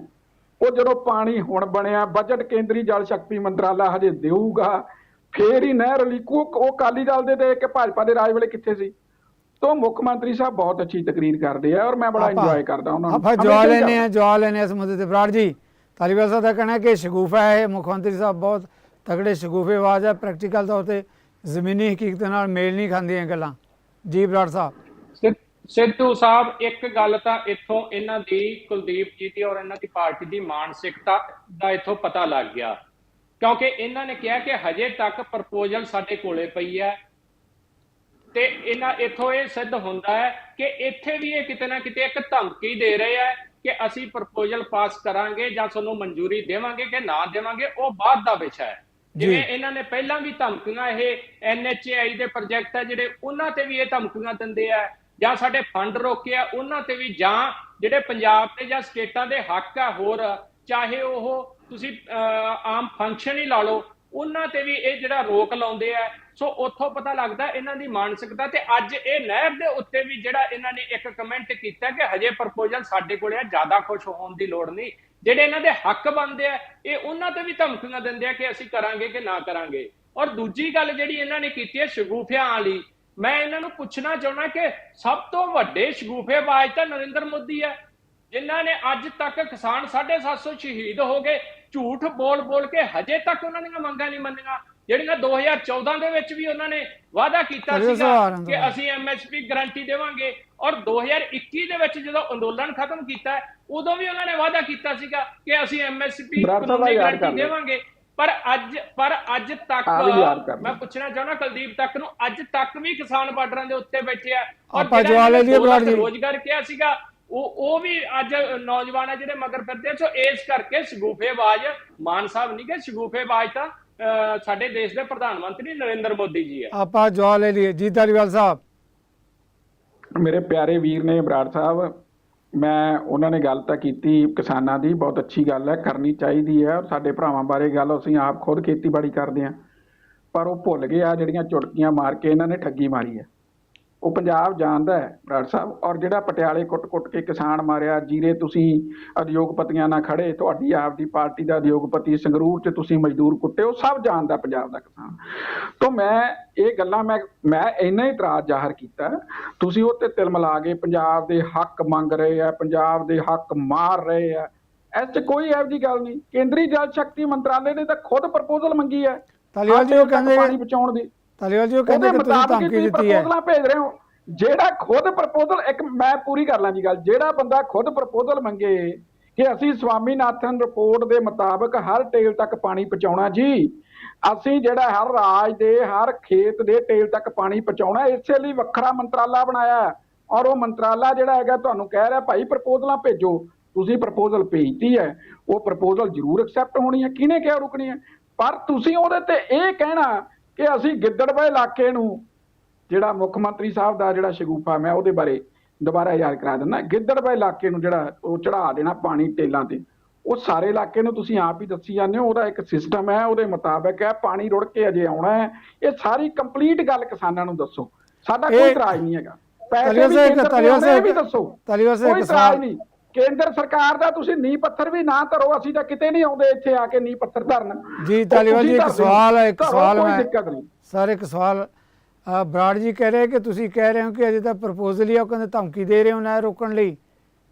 ਉਹ ਜਦੋਂ ਪਾਣੀ ਹੁਣ ਬਣਿਆ ਬਜਟ ਕੇਂਦਰੀ ਜਲ ਸ਼ਕਤੀ ਮੰਤਰਾਲਾ ਹਜੇ ਦੇਊਗਾ। ਫੇਰ ਹੀ ਨਹਿਰ ਲੀਕੂ ਉਹ ਕਾਲੀ ਦਲ ਦੇ ਤੇ ਕਿ ਭਾਜਪਾ ਦੇ ਰਾਜ ਵੇਲੇ ਕਿੱਥੇ ਸੀ? ਤੋਂ ਮੁੱਖ ਮੰਤਰੀ ਸਾਹਿਬ ਬਹੁਤ ਅੱਛੀ ਤਕਰੀਰ ਕਰਦੇ ਆ ਔਰ ਮੈਂ ਬੜਾ ਇੰਜੋਏ ਕਰਦਾ ਉਹਨਾਂ ਨੂੰ। ਆਪਾਂ ਲੈਣੇ ਕਰਦਾ। ਆ ਜਵਾਬ ਲੈਣੇ ਆ ਇਸ ਮੁੱਦੇ ਤੇ ਬਰਾੜ ਜੀ। ਤਾਲੀਵਾਲ ਸਾਹਿਬ ਦਾ ਕਹਿਣਾ ਹੈ ਕਿ ਸ਼ਗੂਫਾ ਹੈ ਮੁੱਖ ਮੰਤਰੀ ਸਾਹਿਬ ਬਹੁਤ ਤਗੜੇ ਸ਼ਗੂਫੇਬਾਜ਼ ਹੈ ਪ੍ਰੈਕਟੀਕਲ ਤੌਰ ਤੇ ਜ਼ਮੀਨੀ ਹਕੀਕਤ ਨਾਲ ਮੇਲ ਨਹੀਂ ਖਾਂਦੀਆਂ ਗੱਲਾਂ। ਜੀ ਬਰਾੜ ਸਾਹਿਬ। ਸਿੱਧੂ ਸਾਹਿਬ ਇੱਕ ਗੱਲ ਤਾਂ ਇੱਥੋਂ ਇਹਨਾਂ ਦੀ ਕੁਲਦੀਪ ਜੀ ਦੀ ਔਰ ਇਹਨਾਂ ਦੀ ਪਾਰਟੀ ਦੀ ਮਾਨਸਿਕਤਾ ਦਾ ਇੱਥੋਂ ਪਤਾ ਲੱਗ ਗਿਆ। ਕਿਉਂਕਿ ਇਹਨਾਂ ਨੇ ਕਿਹਾ ਕਿ ਹਜੇ ਤੱਕ ਪ੍ਰਪੋਜ਼ਲ ਸਾਡੇ ਕੋਲੇ ਪਈ ਹੈ ਤੇ ਇਹਨਾਂ ਇੱਥੋਂ ਇਹ ਸਿੱਧ ਹੁੰਦਾ ਹੈ ਕਿ ਇੱਥੇ ਵੀ ਇਹ ਕਿਤੇ ਨਾ ਕਿਤੇ ਇੱਕ ਧਮਕੀ ਦੇ ਰਹੇ ਆ ਕਿ ਅਸੀਂ ਪ੍ਰਪੋਜ਼ਲ ਪਾਸ ਕਰਾਂਗੇ ਜਾਂ ਤੁਹਾਨੂੰ ਮਨਜ਼ੂਰੀ ਦੇਵਾਂਗੇ ਕਿ ਨਾ ਦੇਵਾਂਗੇ ਉਹ ਬਾਅਦ ਦਾ ਵਿਸ਼ਾ ਹੈ। ਜਿਵੇਂ ਇਹਨਾਂ ਨੇ ਪਹਿਲਾਂ ਵੀ ਧਮਕੀਆਂ ਇਹ ਐਨਐਚਏਆਈ ਦੇ ਪ੍ਰੋਜੈਕਟ ਆ ਜਿਹੜੇ ਉਹਨਾਂ ਤੇ ਵੀ ਇਹ ਧਮਕੀਆਂ ਦਿੰਦੇ ਆ। ਜਾਂ ਸਾਡੇ ਫੰਡ ਰੋਕੇ ਆ, ਉਹਨਾਂ ਤੇ ਵੀ ਜਾਂ ਜਿਹੜੇ ਪੰਜਾਬ ਤੇ ਜਾਂ ਸਟੇਟਾਂ ਦੇ ਹੱਕ ਆ ਹੋਰ, ਚਾਹੇ ਉਹ ਤੁਸੀਂ ਆਮ ਫੰਕਸ਼ਨ ਹੀ ਲਾ ਲਓ, ਉਹਨਾਂ ਤੇ ਵੀ ਇਹ ਜਿਹੜਾ ਰੋਕ ਲਾਉਂਦੇ ਆ। ਸੋ ਉੱਥੋਂ ਪਤਾ ਲੱਗਦਾ ਇਹਨਾਂ ਦੀ ਮਾਨਸਿਕਤਾ ਤੇ ਅੱਜ ਇਹ ਨਹਿਰ ਦੇ ਉੱਤੇ ਵੀ ਜਿਹੜਾ ਇਹਨਾਂ ਨੇ ਇੱਕ ਕਮੈਂਟ ਕੀਤਾ ਕਿ ਹਜੇ ਪ੍ਰਪੋਜ਼ਲ ਸਾਡੇ ਕੋਲੇ ਆ, ਜ਼ਿਆਦਾ ਖੁਸ਼ ਹੋਣ ਦੀ ਲੋੜ ਨਹੀਂ। ਜਿਹੜੇ ਇਹਨਾਂ ਦੇ ਹੱਕ ਬਣਦੇ ਆ, ਇਹ ਉਹਨਾਂ ਤੇ ਵੀ ਧਮਕੀਆਂ ਦਿੰਦੇ ਆ ਕਿ ਅਸੀਂ ਕਰਾਂਗੇ ਕਿ ਨਾ ਕਰਾਂਗੇ। ਔਰ ਦੂਜੀ ਗੱਲ ਜਿਹੜੀ ਇਹਨਾਂ ਨੇ ਕੀਤੀ ਹੈ ਸ਼ਗੂਫਿਆਂ ਵਾਲੀ ਮੈਂ ਇਹਨਾਂ ਨੂੰ ਪੁੱਛਣਾ ਚਾਹੁੰਦਾ ਕਿ ਸਭ ਤੋਂ ਵੱਡੇ ਸ਼ਗੂਫੇਬਾਜ਼ ਤਾਂ ਨਰਿੰਦਰ ਮੋਦੀ ਹੈ ਜਿਨ੍ਹਾਂ ਨੇ ਅੱਜ ਤੱਕ ਕਿਸਾਨ 750 ਸ਼ਹੀਦ ਹੋ ਗਏ ਝੂਠ ਬੋਲ ਬੋਲ ਕੇ ਹਜੇ ਤੱਕ ਉਹਨਾਂ ਦੀਆਂ ਮੰਗਾਂ ਨਹੀਂ ਮੰਨੀਆਂ ਜਿਹੜੀਆਂ 2014 ਦੇ ਵਿੱਚ ਵੀ ਉਹਨਾਂ ਨੇ ਵਾਅਦਾ ਕੀਤਾ ਸੀਗਾ। ਕਿ ਅਸੀਂ ਐਮਐਸਪੀ ਗਾਰੰਟੀ ਦੇਵਾਂਗੇ ਔਰ 2021 ਦੇ ਵਿੱਚ ਜਦੋਂ ਅੰਦੋਲਨ ਖਤਮ ਕੀਤਾ ਉਦੋਂ ਵੀ ਉਹਨਾਂ ਨੇ ਵਾਅਦਾ ਕੀਤਾ ਸੀਗਾ ਕਿ ਅਸੀਂ ਐਮਐਸਪੀ ਗਾਰੰਟੀ। ਦੇਵਾਂਗੇ ਪਰ ਅੱਜ ਪਰ ਅੱਜ ਤੱਕ। ਮੈਂ ਪੁੱਛਣਾ ਚਾਹੁੰਦਾ ਕੁਲਦੀਪ ਤੱਕ ਨੂੰ ਅੱਜ ਤੱਕ ਵੀ ਕਿਸਾਨ ਬਾਰਡਰਾਂ ਦੇ ਉੱਤੇ ਬੈਠੇ ਆ ਔਰ ਆਪਾਂ ਜਿਹੜਾ ਜਵਾਬ ਲੈ ਇਹਨਾਂ ਨੇ ਲਈਏ ਦੋ ਲੱਖ ਬਰਾੜ ਜੀ। ਰੋਜ਼ਗਾਰ ਕਿਹਾ ਸੀਗਾ ਉਹ ਉਹ ਵੀ ਅੱਜ ਨੌਜਵਾਨ ਆ ਜਿਹੜੇ ਮਗਰ ਫਿਰਦੇ ਆ। ਸੋ ਇਸ ਕਰਕੇ ਸ਼ਗੂਫੇਬਾਜ਼ ਮਾਨ ਸਾਹਿਬ ਨਹੀਂ ਕਿ ਸ਼ਗੂਫੇਬਾਜ਼ ਤਾਂ ਸਾਡੇ ਦੇਸ਼ ਦੇ ਪ੍ਰਧਾਨ ਮੰਤਰੀ ਨਰਿੰਦਰ ਮੋਦੀ ਜੀ ਹੈ ਆਪਾਂ ਜਵਾਬ ਲੈ ਲਈਏ ਜੀ ਤਾਲੀਵਾਲ ਸਾਹਿਬ ਮੇਰੇ ਪਿਆਰੇ ਵੀਰ ਨੇ ਬਰਾੜ ਸਾਹਿਬ ਮੈਂ ਉਹਨਾਂ ਨੇ ਗੱਲ ਤਾਂ ਕੀਤੀ ਕਿਸਾਨਾਂ ਦੀ, ਬਹੁਤ ਅੱਛੀ ਗੱਲ ਹੈ, ਕਰਨੀ ਚਾਹੀਦੀ ਹੈ ਔਰ ਸਾਡੇ ਭਰਾਵਾਂ ਬਾਰੇ ਗੱਲ ਅਸੀਂ ਆਪ ਖੁਦ ਖੇਤੀਬਾੜੀ ਕਰਦੇ ਹਾਂ। ਪਰ ਉਹ ਭੁੱਲ ਗਏ ਆ, ਜਿਹੜੀਆਂ ਚੁਟਕੀਆਂ ਮਾਰ ਕੇ ਇਹਨਾਂ ਨੇ ਠੱਗੀ ਮਾਰੀ ਹੈ। ਉਹ ਪੰਜਾਬ ਜਾਣਦਾ ਹੈ ਬਰਾੜ ਸਾਹਿਬ। ਔਰ ਜਿਹੜਾ ਪਟਿਆਲੇ ਕੁੱਟ-ਕੁੱਟ ਕੇ ਕਿਸਾਨ ਮਾਰਿਆ ਜੀਰੇ ਤੁਸੀਂ ਉਦਯੋਗਪਤੀਆਂ ਨਾਲ ਖੜੇ ਤੁਹਾਡੀ ਆਪਦੀ ਪਾਰਟੀ ਦਾ ਉਦਯੋਗਪਤੀ ਸੰਗਰੂਰ 'ਚ ਤੁਸੀਂ ਮਜ਼ਦੂਰ ਕੁੱਟੇ ਉਹ ਸਭ ਜਾਣਦਾ ਪੰਜਾਬ ਦਾ ਕਿਸਾਨ। ਤੋਂ ਮੈਂ ਇਹ ਗੱਲਾਂ ਮੈਂ ਮੈਂ ਇੰਨਾ ਹੀ ਇਤਰਾਜ਼ ਜ਼ਾਹਰ ਕੀਤਾ। ਤੁਸੀਂ ਉਹ ਤੇ ਤਿਲ ਮਿਲਾ ਕੇ ਪੰਜਾਬ ਦੇ ਹੱਕ ਮੰਗ ਰਹੇ ਆ ਪੰਜਾਬ ਦੇ ਹੱਕ ਮਾਰ ਰਹੇ ਆ। ਇਸ 'ਚ ਕੋਈ ਇਹੋ ਜਿਹੀ ਗੱਲ ਨਹੀਂ। ਕੇਂਦਰੀ ਜਲ ਸ਼ਕਤੀ ਮੰਤਰਾਲੇ ਨੇ ਤਾਂ ਖੁਦ ਪ੍ਰਪੋਜ਼ਲ ਮੰਗੀ ਹੈ। ਧਾਲੀਵਾਲ ਜੀ ਉਹ ਕਹਿੰਦੇ ਪਾਣੀ ਬਚਾਉਣ ਦੀ ਧਾਲੀਵਾਲ ਜੀ ਉਹ ਕਹਿੰਦੇ ਕਿ ਤੁਸੀਂ ਧਮਕੀ ਦਿੱਤੀ ਹੈ। ਪ੍ਰਪੋਜ਼ਲਾਂ ਭੇਜ ਰਹੇ ਹੋ। ਜਿਹੜਾ ਖੁਦ ਪ੍ਰਪੋਜ਼ਲ ਇੱਕ ਮੈਂ ਪੂਰੀ ਕਰ ਲਾਂ ਜੀ ਗੱਲ। ਜਿਹੜਾ ਬੰਦਾ ਖੁਦ ਪ੍ਰਪੋਜ਼ਲ ਮੰਗੇ ਕਿ ਅਸੀਂ ਸਵਾਮੀਨਾਥਨ ਰਿਪੋਰਟ ਦੇ ਮੁਤਾਬਕ ਹਰ ਟੇਲ ਤੱਕ ਪਾਣੀ ਪਹੁੰਚਾਉਣਾ ਜੀ। ਅਸੀਂ ਜਿਹੜਾ ਹਰ ਰਾਜ ਦੇ ਹਰ ਖੇਤ ਦੇ ਟੇਲ ਤੱਕ ਪਾਣੀ ਪਹੁੰਚਾਉਣਾ ਇਸੇ ਲਈ ਵੱਖਰਾ ਮੰਤਰਾਲਾ ਬਣਾਇਆ। ਔਰ ਉਹ ਮੰਤਰਾਲਾ ਜਿਹੜਾ ਹੈਗਾ ਤੁਹਾਨੂੰ ਕਹਿ ਰਿਹਾ ਭਾਈ ਪ੍ਰਪੋਜ਼ਲਾਂ ਭੇਜੋ। ਤੁਸੀਂ ਪ੍ਰਪੋਜ਼ਲ ਭੇਜਤੀ ਹੈ। ਉਹ ਪ੍ਰਪੋਜ਼ਲ ਜ਼ਰੂਰ ਐਕਸੈਪਟ ਹੋਣੀ ਹੈ। ਕਿਹਨੇ ਕਿਹਾ ਰੁਕਣੀ ਹੈ? ਪਰ ਤੁਸੀਂ ਉਹਦੇ ਤੇ ਇਹ ਕਹਿਣਾ ਕਿ ਅਸੀਂ ਗਿੱਦੜਬਾਹ ਇਲਾਕੇ ਨੂੰ ਜਿਹੜਾ ਮੁੱਖ ਮੰਤਰੀ ਸਾਹਿਬ ਦਾ ਜਿਹੜਾ ਸ਼ਗੂਫਾ ਮੈਂ ਉਹਦੇ ਬਾਰੇ ਦੁਬਾਰਾ ਯਾਦ ਕਰਾ ਦਿੰਦਾ। ਗਿੱਦੜਬਾਹ ਇਲਾਕੇ ਨੂੰ ਜਿਹੜਾ ਉਹ ਚੜਾ ਦੇਣਾ ਪਾਣੀ ਟੇਲਾਂ ਤੇ। ਉਹ ਸਾਰੇ ਇਲਾਕੇ ਨੂੰ ਤੁਸੀਂ ਆਪ ਹੀ ਦੱਸੀ ਜਾਂਦੇ ਹੋ ਉਹਦਾ ਇੱਕ ਸਿਸਟਮ ਹੈ ਉਹਦੇ ਮੁਤਾਬਕ ਹੈ ਪਾਣੀ ਰੁੜ ਕੇ ਅਜੇ ਆਉਣਾ ਹੈ। ਇਹ ਸਾਰੀ ਕੰਪਲੀਟ ਗੱਲ ਕਿਸਾਨਾਂ ਨੂੰ ਦੱਸੋ। ਸਾਡਾ ਕੋਈ ਇਤਰਾਜ਼ ਨਹੀਂ ਹੈਗਾ। ਪੈਸੇ ਵੀ ਇਹ ਸਾਹਿਬ, ਵੀ ਦੱਸੋ। ਕੋਈ ਕੇਂਦਰ ਸਰਕਾਰ ਦਾ ਤੁਸੀਂ ਨੀਂਹ ਪੱਥਰ ਵੀ ਨਾ ਧਰੋ ਅਸੀਂ ਤਾਂ ਕਿਤੇ ਨਹੀਂ ਆਉਂਦੇ ਇੱਥੇ ਆ ਕੇ ਨੀਂਹ ਪੱਥਰ ਧਰਨ। ਜੀ, ਉਹ ਧਾਲੀਵਾਲ ਜੀ, ਇੱਕ। ਸਵਾਲ ਹੈ, ਇੱਕ ਸਵਾਲ ਮੈਂ- ਸਰ ਇੱਕ ਸਵਾਲ। ਬਰਾੜ ਜੀ ਕਹਿ ਰਹੇ ਕਿ ਤੁਸੀਂ ਕਹਿ ਰਹੇ ਹੋ ਕਿ ਅਜੇ ਤਾਂ ਪ੍ਰਪੋਜ਼ਲ ਹੀ ਆ ਉਹ ਕਹਿੰਦੇ ਧਮਕੀ ਦੇ ਰਹੇ ਹੋ ਨਾ ਰੋਕਣ ਲਈ।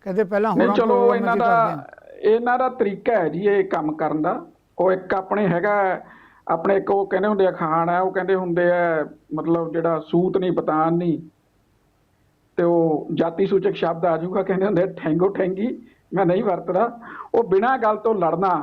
ਕਹਿੰਦੇ ਪਹਿਲਾਂ ਹੋਰਾਂ ਚਲੋ ਇਹਨਾਂ ਦਾ ਇਹਨਾਂ ਦਾ ਤਰੀਕਾ ਹੈ ਜੀ ਇਹ ਕੰਮ ਕਰਨ ਦਾ। ਉਹ ਇੱਕ ਆਪਣੇ ਹੈਗਾ ਆਪਣੇ ਇੱਕ ਉਹ ਕਹਿੰਦੇ ਹੁੰਦੇ ਆ ਖਾਨ ਹੈ ਉਹ ਕਹਿੰਦੇ ਹੁੰਦੇ ਆ ਮਤਲਬ ਜਿਹੜਾ ਸੂਤ ਨਹੀਂ ਪਤਾਨ ਨਹੀਂ। ਤੇ ਉਹ ਜਾਤੀ ਸੂਚਕ ਸ਼ਬਦ ਆ ਜਾਊਗਾ ਕਹਿੰਦੇ ਹੁੰਦੇ ਠੈਂਗੋ ਠੈਂਗੀ ਮੈਂ ਨਹੀਂ ਵਰਤਦਾ। ਉਹ ਬਿਨਾਂ ਗੱਲ ਤੋਂ ਲੜਨਾ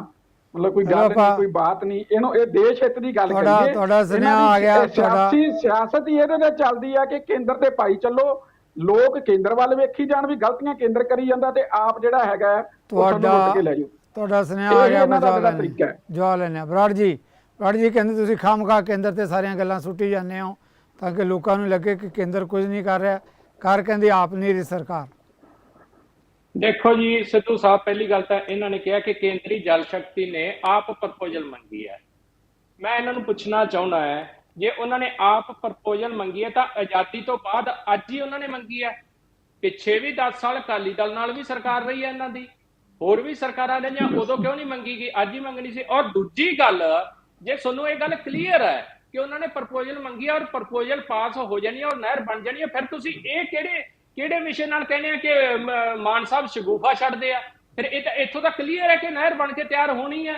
ਮਤਲਬ ਕੋਈ ਗੱਲ ਨਹੀਂ ਕੋਈ ਬਾਤ ਨਹੀਂ ਇਹਨੂੰ ਇਹ ਦੇਸ਼ ਹਿੱਤ ਦੀ ਗੱਲ ਕਰੀਏ। ਤੁਹਾਡਾ ਸੁਨੇਹਾ ਆ ਗਿਆ, ਸਿਆਸੀ ਸਿਆਸਤ ਹੀ ਇਹਦੇ ਨਾਲ ਚੱਲਦੀ ਆ ਕਿ ਕੇਂਦਰ ਤੇ ਪਾਈ ਚੱਲੋ। ਲੋਕ ਕੇਂਦਰ ਵੱਲ ਵੇਖੀ ਜਾਣ ਵੀ ਗਲਤੀਆਂ ਕੇਂਦਰ ਕਰੀ ਜਾਂਦਾ ਤੇ ਆਪ ਜਿਹੜਾ ਹੈਗਾ ਤੁਹਾਡਾ ਲੁੱਟ ਕੇ ਲੈ ਜਾਓ ਤੁਹਾਡਾ ਸੁਨੇਹਾ ਆ ਗਿਆ ਇਹਨਾਂ ਦਾ ਮੈਂ ਜਿਹੜਾ ਜਵਾਬ ਤਰੀਕਾ ਲੈਣਾ ਹੈ। ਜਵਾਬ ਲੈਣਾ ਬਰਾੜ ਜੀ ਬਰਾੜ ਜੀ ਕਹਿੰਦੇ ਤੁਸੀਂ ਖਾਮਖਾ ਕੇਂਦਰ ਤੇ ਸਾਰੀਆਂ ਗੱਲਾਂ ਸੁੱਟੀ ਜਾਂਦੇ ਹੋ ਤਾਂ ਕਿ ਲੋਕਾਂ ਨੂੰ ਲੱਗੇ ਕਿ ਕੇਂਦਰ ਕੁਝ ਨਹੀਂ ਕਰ ਰਿਹਾ। ਕਰ ਕਹਿੰਦੀ ਆਪ ਨਹੀਂ ਰਹੀ ਸਰਕਾਰ। ਦੇਖੋ ਜੀ, ਸਿੱਧੂ ਸਾਹਿਬ, ਪਹਿਲੀ ਗੱਲ ਤਾਂ ਇਹਨਾਂ ਨੇ ਕਿਹਾ ਕਿ ਕੇਂਦਰੀ ਜਲ ਸ਼ਕਤੀ ਨੇ ਆਪ ਪ੍ਰਪੋਜ਼ਲ ਮੰਗੀ ਹੈ। ਮੈਂ ਇਹਨਾਂ ਨੂੰ ਪੁੱਛਣਾ ਚਾਹੁੰਦਾ ਹੈ, ਜੇ ਉਹਨਾਂ ਨੇ ਆਪ ਪ੍ਰਪੋਜ਼ਲ ਮੰਗੀ ਹੈ ਤਾਂ ਆਜ਼ਾਦੀ ਤੋਂ ਬਾਅਦ ਅੱਜ ਹੀ ਉਹਨਾਂ ਨੇ ਮੰਗੀ ਹੈ। ਪਿੱਛੇ ਵੀ 10 ਸਾਲ ਅਕਾਲੀ ਦਲ ਨਾਲ ਵੀ ਸਰਕਾਰ ਰਹੀ ਹੈ ਇਹਨਾਂ ਦੀ, ਹੋਰ ਵੀ ਸਰਕਾਰਾਂ ਨੇ ਜਾਂ ਉਦੋਂ ਕਿਉਂ ਨਹੀਂ ਮੰਗੀ ਗਈ? ਅੱਜ ਹੀ ਮੰਗਣੀ ਸੀ। ਔਰ ਦੂਜੀ ਗੱਲ, ਜੇ ਤੁਹਾਨੂੰ ਇਹ ਗੱਲ ਕਲੀਅਰ ਹੈ ਕਿ ਉਹਨਾਂ ਨੇ ਪ੍ਰਪੋਜ਼ਲ ਮੰਗੀ ਔਰ ਪ੍ਰਪੋਜ਼ਲ ਪਾਸ ਹੋ ਜਾਣੀ ਹੈ ਔਰ ਨਹਿਰ ਬਣ ਜਾਣੀ ਹੈ ਫਿਰ ਤੁਸੀਂ ਇਹ ਕਿਹੜੇ ਕਿਹੜੇ ਵਿਸ਼ੇ ਨਾਲ ਕਹਿੰਦੇ ਆ ਕਿ ਮਾਨ ਸਾਹਿਬ ਸ਼ਗੂਫਾ ਛੱਡਦੇ ਆ? ਫਿਰ ਇਹ ਤਾਂ ਇੱਥੋਂ ਤਾਂ ਕਲੀਅਰ ਹੈ ਕਿ ਨਹਿਰ ਬਣ ਕੇ ਤਿਆਰ ਹੋਣੀ ਹੈ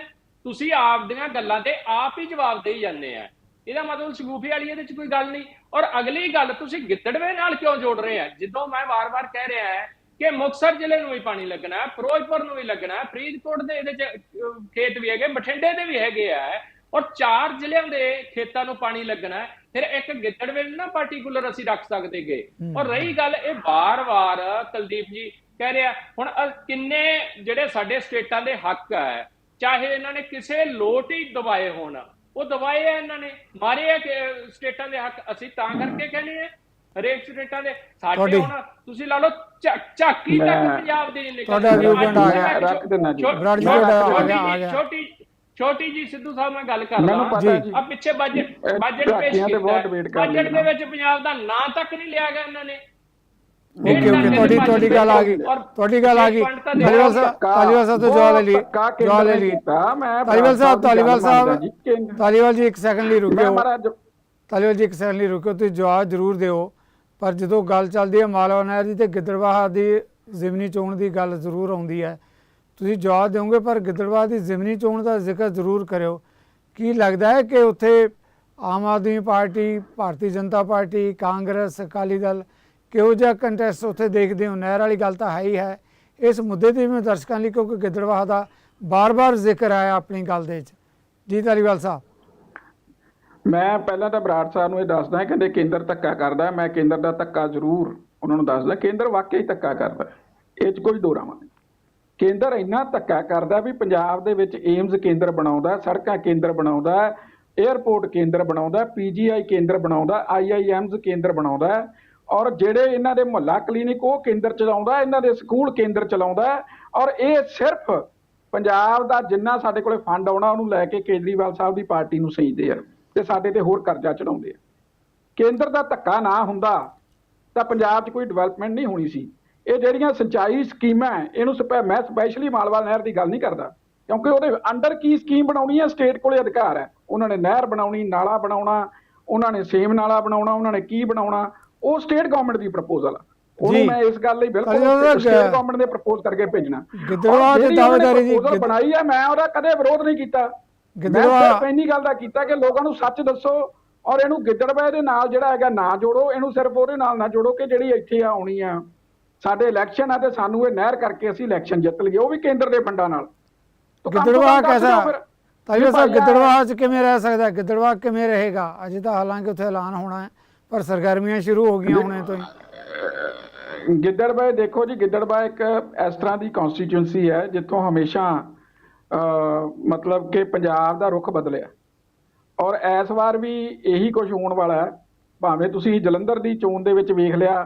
ਤੁਸੀਂ ਆਪ ਦੀਆਂ ਗੱਲਾਂ ਤੇ ਆਪ ਹੀ ਜਵਾਬ ਦੇਈ ਜਾਂਦੇ ਆ। ਇਹਦਾ ਮਤਲਬ ਸ਼ਗੂਫੇ ਵਾਲੀ ਇਹਦੇ ਚ ਕੋਈ ਗੱਲ ਨਹੀਂ। ਔਰ ਅਗਲੀ ਗੱਲ, ਤੁਸੀਂ ਗਿੱਦੜਵੇ ਨਾਲ ਕਿਉਂ ਜੋੜ ਰਹੇ ਆ? ਜਦੋਂ ਮੈਂ ਵਾਰ-ਵਾਰ ਕਹਿ ਰਿਹਾ ਹੈ ਕਿ ਮੁਕਤਸਰ ਜ਼ਿਲ੍ਹੇ ਨੂੰ ਵੀ ਪਾਣੀ ਲੱਗਣਾ ਹੈ ਫਿਰੋਜ਼ਪੁਰ ਨੂੰ ਵੀ ਲੱਗਣਾ ਹੈ ਫਰੀਦਕੋਟ ਦੇ ਇਹਦੇ ਚ ਖੇਤ ਵੀ ਹੈਗੇ, ਬਠਿੰਡੇ ਦੇ ਵੀ ਹੈਗੇ ਆ। ਔਰ ਚਾਰ ਜ਼ਿਲ੍ਹਿਆਂ ਦੇ ਖੇਤਾਂ ਨੂੰ ਪਾਣੀ ਲੱਗਣਾ ਹੈ ਫਿਰ ਇੱਕ ਗਿੱਦੜਵੇ ਨੂੰ ਨਾ ਪਾਰਟਿਕੂਲਰ ਅਸੀਂ ਰੱਖ ਸਕਦੇਗੇ ਔਰ ਰਹੀ ਗੱਲ ਇਹ ਵਾਰ-ਵਾਰ ਕੁਲਦੀਪ ਜੀ ਕਹਿ ਰਿਹਾ ਹੁਣ ਕਿੰਨੇ ਜਿਹੜੇ ਸਾਡੇ ਸਟੇਟਾਂ ਦੇ ਹੱਕ ਹੈ ਚਾਹੇ ਇਹਨਾਂ ਨੇ ਕਿਸੇ ਲੋਟ ਹੀ ਦਬਾਏ ਹੋਣ ਉਹ ਦਬਾਏ ਆ ਇਹਨਾਂ ਨੇ ਮਾਰੇ ਆ ਕਿ ਸਟੇਟਾਂ ਦੇ ਹੱਕ ਅਸੀਂ ਤਾਂ ਕਰਕੇ ਕਹਿੰਦੇ ਆ ਹਰੇਕ ਸਟੇਟਾਂ ਦੇ ਸਾਡੇ ਹੁਣ ਤੁਸੀਂ ਲਾ ਲਓ ਝਾ- ਝਾਕੀ ਤੱਕ ਪੰਜਾਬ ਦੀ ਤੁਹਾਡਾ ਆ ਗਿਆ, ਰੱਖ ਦੇਣਾ ਜੀ। ਜੀ ਛੋਟੀ- ਛੋਟੀ ਜੀ- ਸਿੱਧੂ ਸਾਹਿਬ ਮੈਂ ਗੱਲ ਕਰ ਮੈਨੂੰ ਲਾਂ ਪਤਾ ਜੀ। ਜੀ ਆ ਪਿੱਛੇ ਬਜਟ ਬਜਟ ਪੇਸ਼ ਤੇ ਕੀਤਾ। ਬਹੁਤ debate ਕਰ ਬਜਟ ਦੇ ਲੈਣਾ। ਵਿੱਚ ਪੰਜਾਬ ਦਾ ਨਾਂ ਤੱਕ ਨਹੀਂ ਲਿਆ ਗਿਆ ਇਹਨਾਂ ਨੇ। ਓਕੇ ਓਕੇ ਤੁਹਾਡੀ ਤੁਹਾਡੀ ਗੱਲ ਆ ਗਈ। ਤੁਹਾਡੀ ਗੱਲ ਆ ਗਈ। ਧਾਲੀਵਾਲ ਸਾਹਿਬ ਧਾਲੀਵਾਲ ਸਾਹਿਬ ਤੋਂ ਜਵਾਬ ਲੈ ਲਈ। ਜਵਾਬ ਲੈ ਲਈ। ਧਾਲੀਵਾਲ ਸਾਹਿਬ ਧਾਲੀਵਾਲ ਸਾਹਿਬ ਧਾਲੀਵਾਲ ਜੀ ਇੱਕ ਸੈਕਿੰਡ ਲਈ ਮੈਂ ਰੁਕਿਓ ਮਹਾਰਾਜ ਧਾਲੀਵਾਲ ਜੀ ਇੱਕ ਸੈਕਿੰਡ ਲਈ ਰੁਕਿਓ। ਤੁਸੀਂ ਜਵਾਬ ਜ਼ਰੂਰ ਦਿਓ। ਪਰ ਜਦੋਂ ਗੱਲ ਚੱਲਦੀ ਹੈ ਮਾਲਵਾ ਨਹਿਰ ਦੀ ਤੇ ਗਿੱਦੜਵਾਹਾ ਦੀ ਜ਼ਿਮਨੀ ਚੋਣ ਦੀ ਗੱਲ ਜ਼ਰੂਰ ਆਉਂਦੀ ਹੈ। ਤੁਸੀਂ ਜਵਾਬ ਦਿਓਗੇ, ਪਰ ਗਿੱਦੜਵਾਹਾ ਦੀ ਜ਼ਿਮਨੀ ਚੋਣ ਦਾ ਜ਼ਿਕਰ ਜ਼ਰੂਰ ਕਰਿਓ। ਕੀ ਲੱਗਦਾ ਹੈ ਕਿ ਉੱਥੇ ਆਮ ਆਦਮੀ ਪਾਰਟੀ, ਭਾਰਤੀ ਜਨਤਾ ਪਾਰਟੀ, ਕਾਂਗਰਸ, ਅਕਾਲੀ ਦਲ ਕਿਹੋ ਜਿਹਾ ਕੰਟੈਸਟ ਉੱਥੇ ਦੇਖਦੇ ਹੋ? ਨਹਿਰ ਵਾਲੀ ਗੱਲ ਤਾਂ ਹੈ ਹੀ ਹੈ ਇਸ ਮੁੱਦੇ ਤੇ ਮੈਂ ਦਰਸ਼ਕਾਂ ਲਈ, ਕਿਉਂਕਿ ਗਿੱਦੜਵਾਹਾ ਦਾ ਬਾਰ-ਬਾਰ ਜ਼ਿਕਰ ਆਇਆ ਆਪਣੀ ਗੱਲ ਦੇ ਵਿੱਚ। ਜੀ ਧਾਲੀਵਾਲ ਸਾਹਿਬ। ਮੈਂ ਪਹਿਲਾਂ ਤਾਂ ਬਰਾੜ ਸਾਹਿਬ ਨੂੰ ਇਹ ਦੱਸਦਾ ਕਹਿੰਦੇ ਕੇਂਦਰ ਧੱਕਾ ਕਰਦਾ ਮੈਂ ਕੇਂਦਰ ਦਾ ਧੱਕਾ ਜ਼ਰੂਰ ਉਹਨਾਂ ਨੂੰ ਦੱਸਦਾ, ਕੇਂਦਰ ਵਾਕਈ ਧੱਕਾ ਕਰਦਾ ਇਹ 'ਚ ਕੋਈ ਦੋਰਾਵਾਂ ਨਹੀਂ ਕੇਂਦਰ ਇੰਨਾ ਧੱਕਾ ਕਰਦਾ ਵੀ ਪੰਜਾਬ ਦੇ ਵਿੱਚ ਏਮਜ਼ ਕੇਂਦਰ ਬਣਾਉਂਦਾ, ਸੜਕਾਂ ਕੇਂਦਰ ਬਣਾਉਂਦਾ 에ਅਰਪੋਰਟ ਕੇਂਦਰ ਬਣਾਉਂਦਾ, ਪੀਜੀਆਈ ਕੇਂਦਰ ਬਣਾਉਂਦਾ, ਆਈਆਈਐਮਜ਼ ਕੇਂਦਰ ਬਣਾਉਂਦਾ, ਔਰ ਜਿਹੜੇ ਇਹਨਾਂ ਦੇ ਮੁਹੱਲਾ ਕਲੀਨਿਕ ਉਹ ਕੇਂਦਰ ਚਲਾਉਂਦਾ, ਇਹਨਾਂ ਦੇ ਸਕੂਲ ਕੇਂਦਰ ਚਲਾਉਂਦਾ, ਔਰ ਇਹ ਸਿਰਫ ਪੰਜਾਬ ਦਾ ਜਿੰਨਾ ਸਾਡੇ ਕੋਲੇ ਫੰਡ ਆਉਣਾ, ਉਹਨੂੰ ਲੈ ਕੇ ਕੇਜਰੀਵਾਲ ਸਾਹਿਬ ਦੀ ਪਾਰਟੀ ਨੂੰ ਸਹੀਦੇ ਆ ਤੇ ਸਾਡੇ ਤੇ ਹੋਰ ਕਰਜ਼ਾ ਚੜਾਉਂਦੇ ਆ। ਕੇਂਦਰ ਦਾ ਧੱਕਾ ਨਾ ਹੁੰਦਾ, ਤਾਂ ਪੰਜਾਬ 'ਚ ਕੋਈ ਡਿਵੈਲਪਮੈਂਟ ਨਹੀਂ ਹੋਣੀ ਸੀ। ਇਹ ਜਿਹੜੀਆਂ ਸਿੰਚਾਈ ਸਕੀਮਾਂ ਇਹਨੂੰ ਸਪੈ ਮੈਂ ਸਪੈਸ਼ਲੀ ਮਾਲਵਾ ਨਹਿਰ ਦੀ ਗੱਲ ਨਹੀਂ ਕਰਦਾ ਕਿਉਂਕਿ ਉਹਦੇ ਅੰਡਰ ਕੀ ਸਕੀਮ ਬਣਾਉਣੀ ਹੈ ਸਟੇਟ ਕੋਲੇ ਅਧਿਕਾਰ ਹੈ। ਉਹਨਾਂ ਨੇ ਨਹਿਰ ਬਣਾਉਣੀ ਨਾਲਾ ਬਣਾਉਣਾ ਉਹਨਾਂ ਨੇ ਸੇਮ ਨਾਲਾ ਬਣਾਉਣਾ ਉਹਨਾਂ ਨੇ ਕੀ ਬਣਾਉਣਾ ਉਹ ਸਟੇਟ ਗਵਰਨਮੈਂਟ ਦੀ ਪ੍ਰਪੋਜ਼ਲ ਆ। ਉਹਨੂੰ। ਮੈਂ ਇਸ ਗੱਲ ਲਈ ਬਿਲਕੁਲ ਸਟੇਟ ਗਵਰਨਮੈਂਟ ਨੇ ਪ੍ਰਪੋਜ਼ ਕਰਕੇ ਭੇਜਣਾ। ਉਹਨਾਂ ਨੇ ਦਾਅਵੇਦਾਰੀ ਦੀ ਬਣਾਈ ਹੈ ਮੈਂ ਉਹਦਾ ਕਦੇ ਵਿਰੋਧ ਨਹੀਂ ਕੀਤਾ। ਮੈਂ ਗਿੱਦੜਬਾਹਾ- ਸਿਰਫ ਇੰਨੀ ਗੱਲ ਦਾ ਕੀਤਾ ਕਿ ਲੋਕਾਂ ਨੂੰ ਸੱਚ ਦੱਸੋ ਔਰ ਇਹਨੂੰ ਗਿੱਦੜਬਾਹ ਦੇ ਨਾਲ ਜਿਹੜਾ ਹੈਗਾ ਨਾ ਜੋੜੋ ਇਹਨੂੰ ਸਿਰਫ ਉਹਦੇ ਨਾਲ ਨਾ ਜੋੜੋ ਕਿ ਜਿਹੜੀ ਇੱਥੇ ਆਉਣੀ ਆ। ਸਾਡੇ ਇਲੈਕਸ਼ਨ ਆ ਤੇ ਸਾਨੂੰ ਇਹ ਨਹਿਰ ਕਰਕੇ ਅਸੀਂ ਇਲੈਕਸ਼ਨ ਜਿੱਤ ਲਈਏ ਉਹ ਵੀ ਕੇਂਦਰ ਦੇ ਫੰਡਾਂ ਨਾਲ। ਦਿਓ ਕੈਸਾ। ਤਾਈਓ ਸਾਹਿਬ ਗਿੱਦੜਬਾਹਾ ਚ ਕਿਵੇਂ ਰਹਿ ਸਕਦਾ? ਗਿੱਦੜਬਾਹਾ ਕਿਵੇਂ ਰਹੇਗਾ? ਅਜੇ ਤਾਂ ਹਾਲਾਂਕਿ ਉੱਥੇ ਐਲਾਨ ਹੋਣਾ ਹੈ ਪਰ ਸਰਗਰਮੀਆਂ ਸ਼ੁਰੂ ਹੋ ਗਈਆਂ ਹੁਣੇ ਤੋਂ ਹੀ। ਗਿੱਦੜਬਾਹ ਦੇਖੋ ਜੀ ਗਿੱਦੜਬਾਹ ਇੱਕ ਇਸ ਤਰ੍ਹਾਂ ਦੀ ਕਨਸਟੀਟਿਊਂਸੀ ਹੈ ਜਿੱਥੋਂ ਹਮੇਸ਼ਾ ਮਤਲਬ ਕਿ ਪੰਜਾਬ ਦਾ ਰੁਖ ਬਦਲਿਆ। ਔਰ ਇਸ ਵਾਰ ਵੀ ਇਹੀ ਕੁਝ ਹੋਣ ਵਾਲਾ ਹੈ। ਭਾਵੇਂ ਤੁਸੀਂ ਜਲੰਧਰ ਦੀ ਚੋਣ ਦੇ ਵਿੱਚ ਵੇਖ ਲਿਆ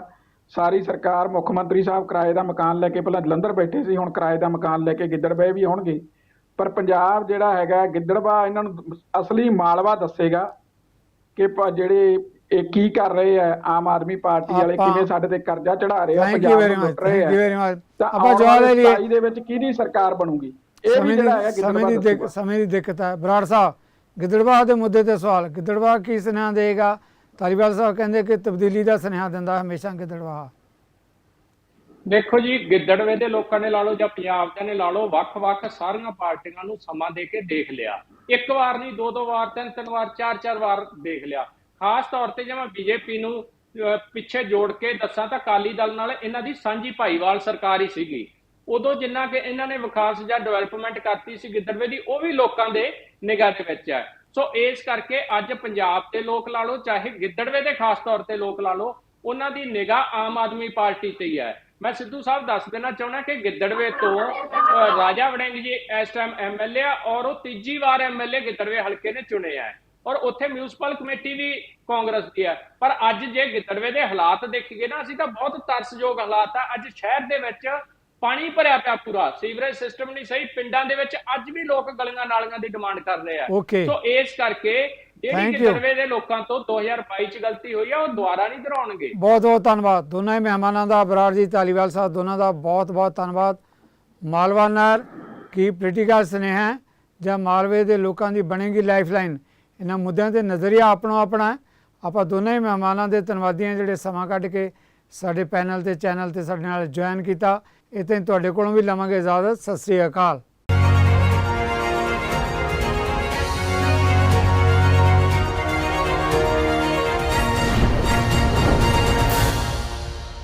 ਸਾਰੀ ਸਰਕਾਰ ਮੁੱਖ ਮੰਤਰੀ ਸਾਹਿਬ ਕਿਰਾਏ ਦਾ ਮਕਾਨ ਲੈ ਕੇ ਪਹਿਲਾਂ ਜਲੰਧਰ ਬੈਠੇ ਸੀ ਹੁਣ ਕਿਰਾਏ ਦਾ ਮਕਾਨ ਲੈ ਕੇ ਗਿੱਦੜਬਾਹ ਵੀ ਆਉਣਗੇ। ਪਰ ਪੰਜਾਬ ਜਿਹੜਾ ਹੈਗਾ ਗਿੱਦੜਬਾਹ ਇਹਨਾਂ ਨੂੰ ਅਸਲੀ ਮਾਲਵਾ ਦੱਸੇਗਾ ਕਿ ਜਿਹੜੇ ਇਹ ਕੀ ਕਰ ਰਹੇ ਆ ਆਮ ਆਦਮੀ ਪਾਰਟੀ ਵਾਲੇ ਕਿਵੇਂ ਸਾਡੇ ਤੇ ਕਰਜ਼ਾ ਚੜਾ ਰਹੇ ਆ ਪੰਜਾਬ ਨੂੰ ਲੁੱਟ ਰਹੇ ਆ ਆਪਾਂ ਜਵਾਬ ਲੈ ਲਈਏ ਦੇ ਵਿੱਚ ਕਿਹਦੀ ਸਰਕਾਰ ਬਣੂਗੀ? ਇਹ ਵੀ ਜਿਹੜਾ ਦੀ ਗਿੱਦੜਬਾਹ। ਸਮੇਂ ਦੀ ਦਿੱਕਤ ਹੈ ਬਰਾੜ ਸਾਹਿਬ ਗਿੱਦੜਬਾਹਾ ਦੇ ਮੁੱਦੇ ਤੇ ਸਵਾਲ। ਗਿੱਦੜਬਾਹਾ ਕੀ ਸੁਨੇਹਾ ਦੇਗਾ? ਤਾਲੀਵਾਲ ਸਾਹਿਬ ਕਹਿੰਦੇ ਕਿ ਤਬਦੀਲੀ ਦਾ ਸੁਨੇਹਾ ਦਿੰਦਾ ਹਮੇਸ਼ਾ ਗਿੱਦੜਬਾਹਾ ਦੇਖੋ ਜੀ ਗਿੱਦੜਵੇ ਦੇ ਲੋਕਾਂ ਨੇ ਲਾ ਲਓ ਜਾਂ ਪੰਜਾਬ ਦੇ ਨੇ ਲਾ ਲਓ, ਵੱਖ-ਵੱਖ ਸਾਰੀਆਂ ਪਾਰਟੀਆਂ ਨੂੰ ਸਮਾਂ ਦੇ ਕੇ ਦੇਖ ਲਿਆ। ਇੱਕ ਵਾਰ ਨਹੀਂ, ਦੋ ਦੋ ਵਾਰ, ਤਿੰਨ ਤਿੰਨ ਵਾਰ, ਚਾਰ ਚਾਰ ਵਾਰ ਦੇਖ ਲਿਆ। ਖਾਸ ਤੌਰ ਤੇ ਜੇ ਮੈਂ ਬੀਜੇਪੀ ਨੂੰ ਪਿੱਛੇ ਜੋੜ ਕੇ ਦੱਸਾਂ ਤਾਂ ਅਕਾਲੀ ਦਲ ਨਾਲ ਇਹਨਾਂ ਦੀ ਸਾਂਝੀ ਭਾਈਵਾਲ ਸਰਕਾਰ ਹੀ ਸੀਗੀ। ਉਦੋਂ ਜਿੰਨਾ ਕਿ ਇਹਨਾਂ ਨੇ ਵਿਕਾਸ ਜਾਂ ਡਿਵੈਲਪਮੈਂਟ ਕਰਤੀ ਸੀ ਗਿੱਦੜਵੇ ਦੀ, ਉਹ ਵੀ ਲੋਕਾਂ ਦੇ ਨਿਗਾਹ ਦੇ ਵਿੱਚ ਹੈ। ਸੋ ਇਸ ਕਰਕੇ ਅੱਜ ਪੰਜਾਬ ਦੇ ਲੋਕ ਲਾ ਲਓ, ਚਾਹੇ ਗਿੱਦੜਵੇ ਦੇ ਖਾਸ ਤੌਰ ਤੇ ਲੋਕ ਲਾ ਲਓ, ਉਹਨਾਂ ਦੀ ਨਿਗਾਹ ਆਮ ਆਦਮੀ ਪਾਰਟੀ ਤੇ ਹੀ ਹੈ। ਮੈਂ ਸਿੱਧੂ ਸਾਹਿਬ ਦੱਸ ਦੇਣਾ ਚਾਹੁੰਦਾ ਕਿ ਗਿੱਦੜਵੇ ਤੋਂ ਰਾਜਾ ਵੜਿੰਗ ਜੀ ਇਸ ਟਾਈਮ ਐਮਐਲਏ ਆ ਔਰ ਉਹ ਤੀਜੀ ਵਾਰ ਐਮਐਲਏ ਗਿੱਦੜਵੇ ਹਲਕੇ ਨੇ ਚੁਣੇ ਆ। ਔਰ ਉੱਥੇ ਮਿਊਨਿਸਪਲ ਕਮੇਟੀ ਵੀ ਕਾਂਗਰਸ ਦੀ ਹੈ। ਪਰ ਅੱਜ ਜੇ ਗਿੱਦੜਵੇ ਦੇ ਹਾਲਾਤ ਦੇਖੀਏ ਨਾ, ਅਸੀਂ ਤਾਂ ਬਹੁਤ ਤਰਸਯੋਗ ਹਾਲਾਤ ਆ। ਅੱਜ ਸ਼ਹਿਰ ਦੇ ਵਿੱਚ ਪਾਣੀ ਭਰਿਆ ਪਿਆ ਪੂਰਾ। ਸੀਵਰੇਜ ਸਿਸਟਮ ਨਹੀਂ ਸਹੀ। ਪਿੰਡਾਂ ਦੇ ਵਿੱਚ ਅੱਜ ਵੀ ਲੋਕ ਗਲੀਆਂ ਨਾਲੀਆਂ ਦੀ ਡਿਮਾਂਡ ਕਰ ਰਹੇ ਆ. ਸੋ ਇਸ ਕਰਕੇ ਜਿਹੜੀ. ਗਿੱਦੜਵੇ ਦੇ ਲੋਕਾਂ ਤੋਂ 2022 ਚ ਗਲਤੀ ਹੋਈ ਆ ਉਹ ਦੁਬਾਰਾ ਨਹੀਂ ਦੁਹਰਾਉਣਗੇ। ਬਹੁਤ ਬਹੁਤ ਧੰਨਵਾਦ। ਦੋਨਾਂ ਹੀ ਮਹਿਮਾਨਾਂ ਦਾ ਬਰਾੜ ਜੀ ਤਾਲੀਵਾਲ ਸਾਹਿਬ ਦੋਨਾਂ ਦਾ ਬਹੁਤ ਬਹੁਤ ਧੰਨਵਾਦ। ਮਾਲਵਾ ਨਹਿਰ ਕੀ ਪੋਲੀਟੀਕਲ ਸੁਨੇਹਾ ਜਾਂ ਮਾਲਵੇ ਦੇ ਲੋਕਾਂ ਦੀ ਬਣੇਗੀ ਲਾਈਫਲਾਈਨ ਇਹਨਾਂ ਮੁੱਦਿਆਂ ਤੇ ਨਜ਼ਰੀਆ ਆਪਣੋ ਆਪਣਾ ਆਪਾਂ ਦੋਨਾਂ ਹੀ ਮਹਿਮਾਨਾਂ ਦੇ ਧੰਨਵਾਦੀ ਹਾਂ ਜਿਹੜੇ ਸਮਾਂ ਕੱਢ ਕੇ ਸਾਡੇ ਪੈਨਲ ਤੇ ਚੈਨਲ ਤੇ ਸਾਡੇ ਨਾਲ ਜੁਆਇਨ ਕੀਤਾ। ਇਹ ਤੇ ਤੁਹਾਡੇ ਕੋਲੋਂ ਵੀ ਲਵਾਂਗੇ ਇਜਾਜ਼ਤ। ਸਤਿ ਸ੍ਰੀ ਅਕਾਲ।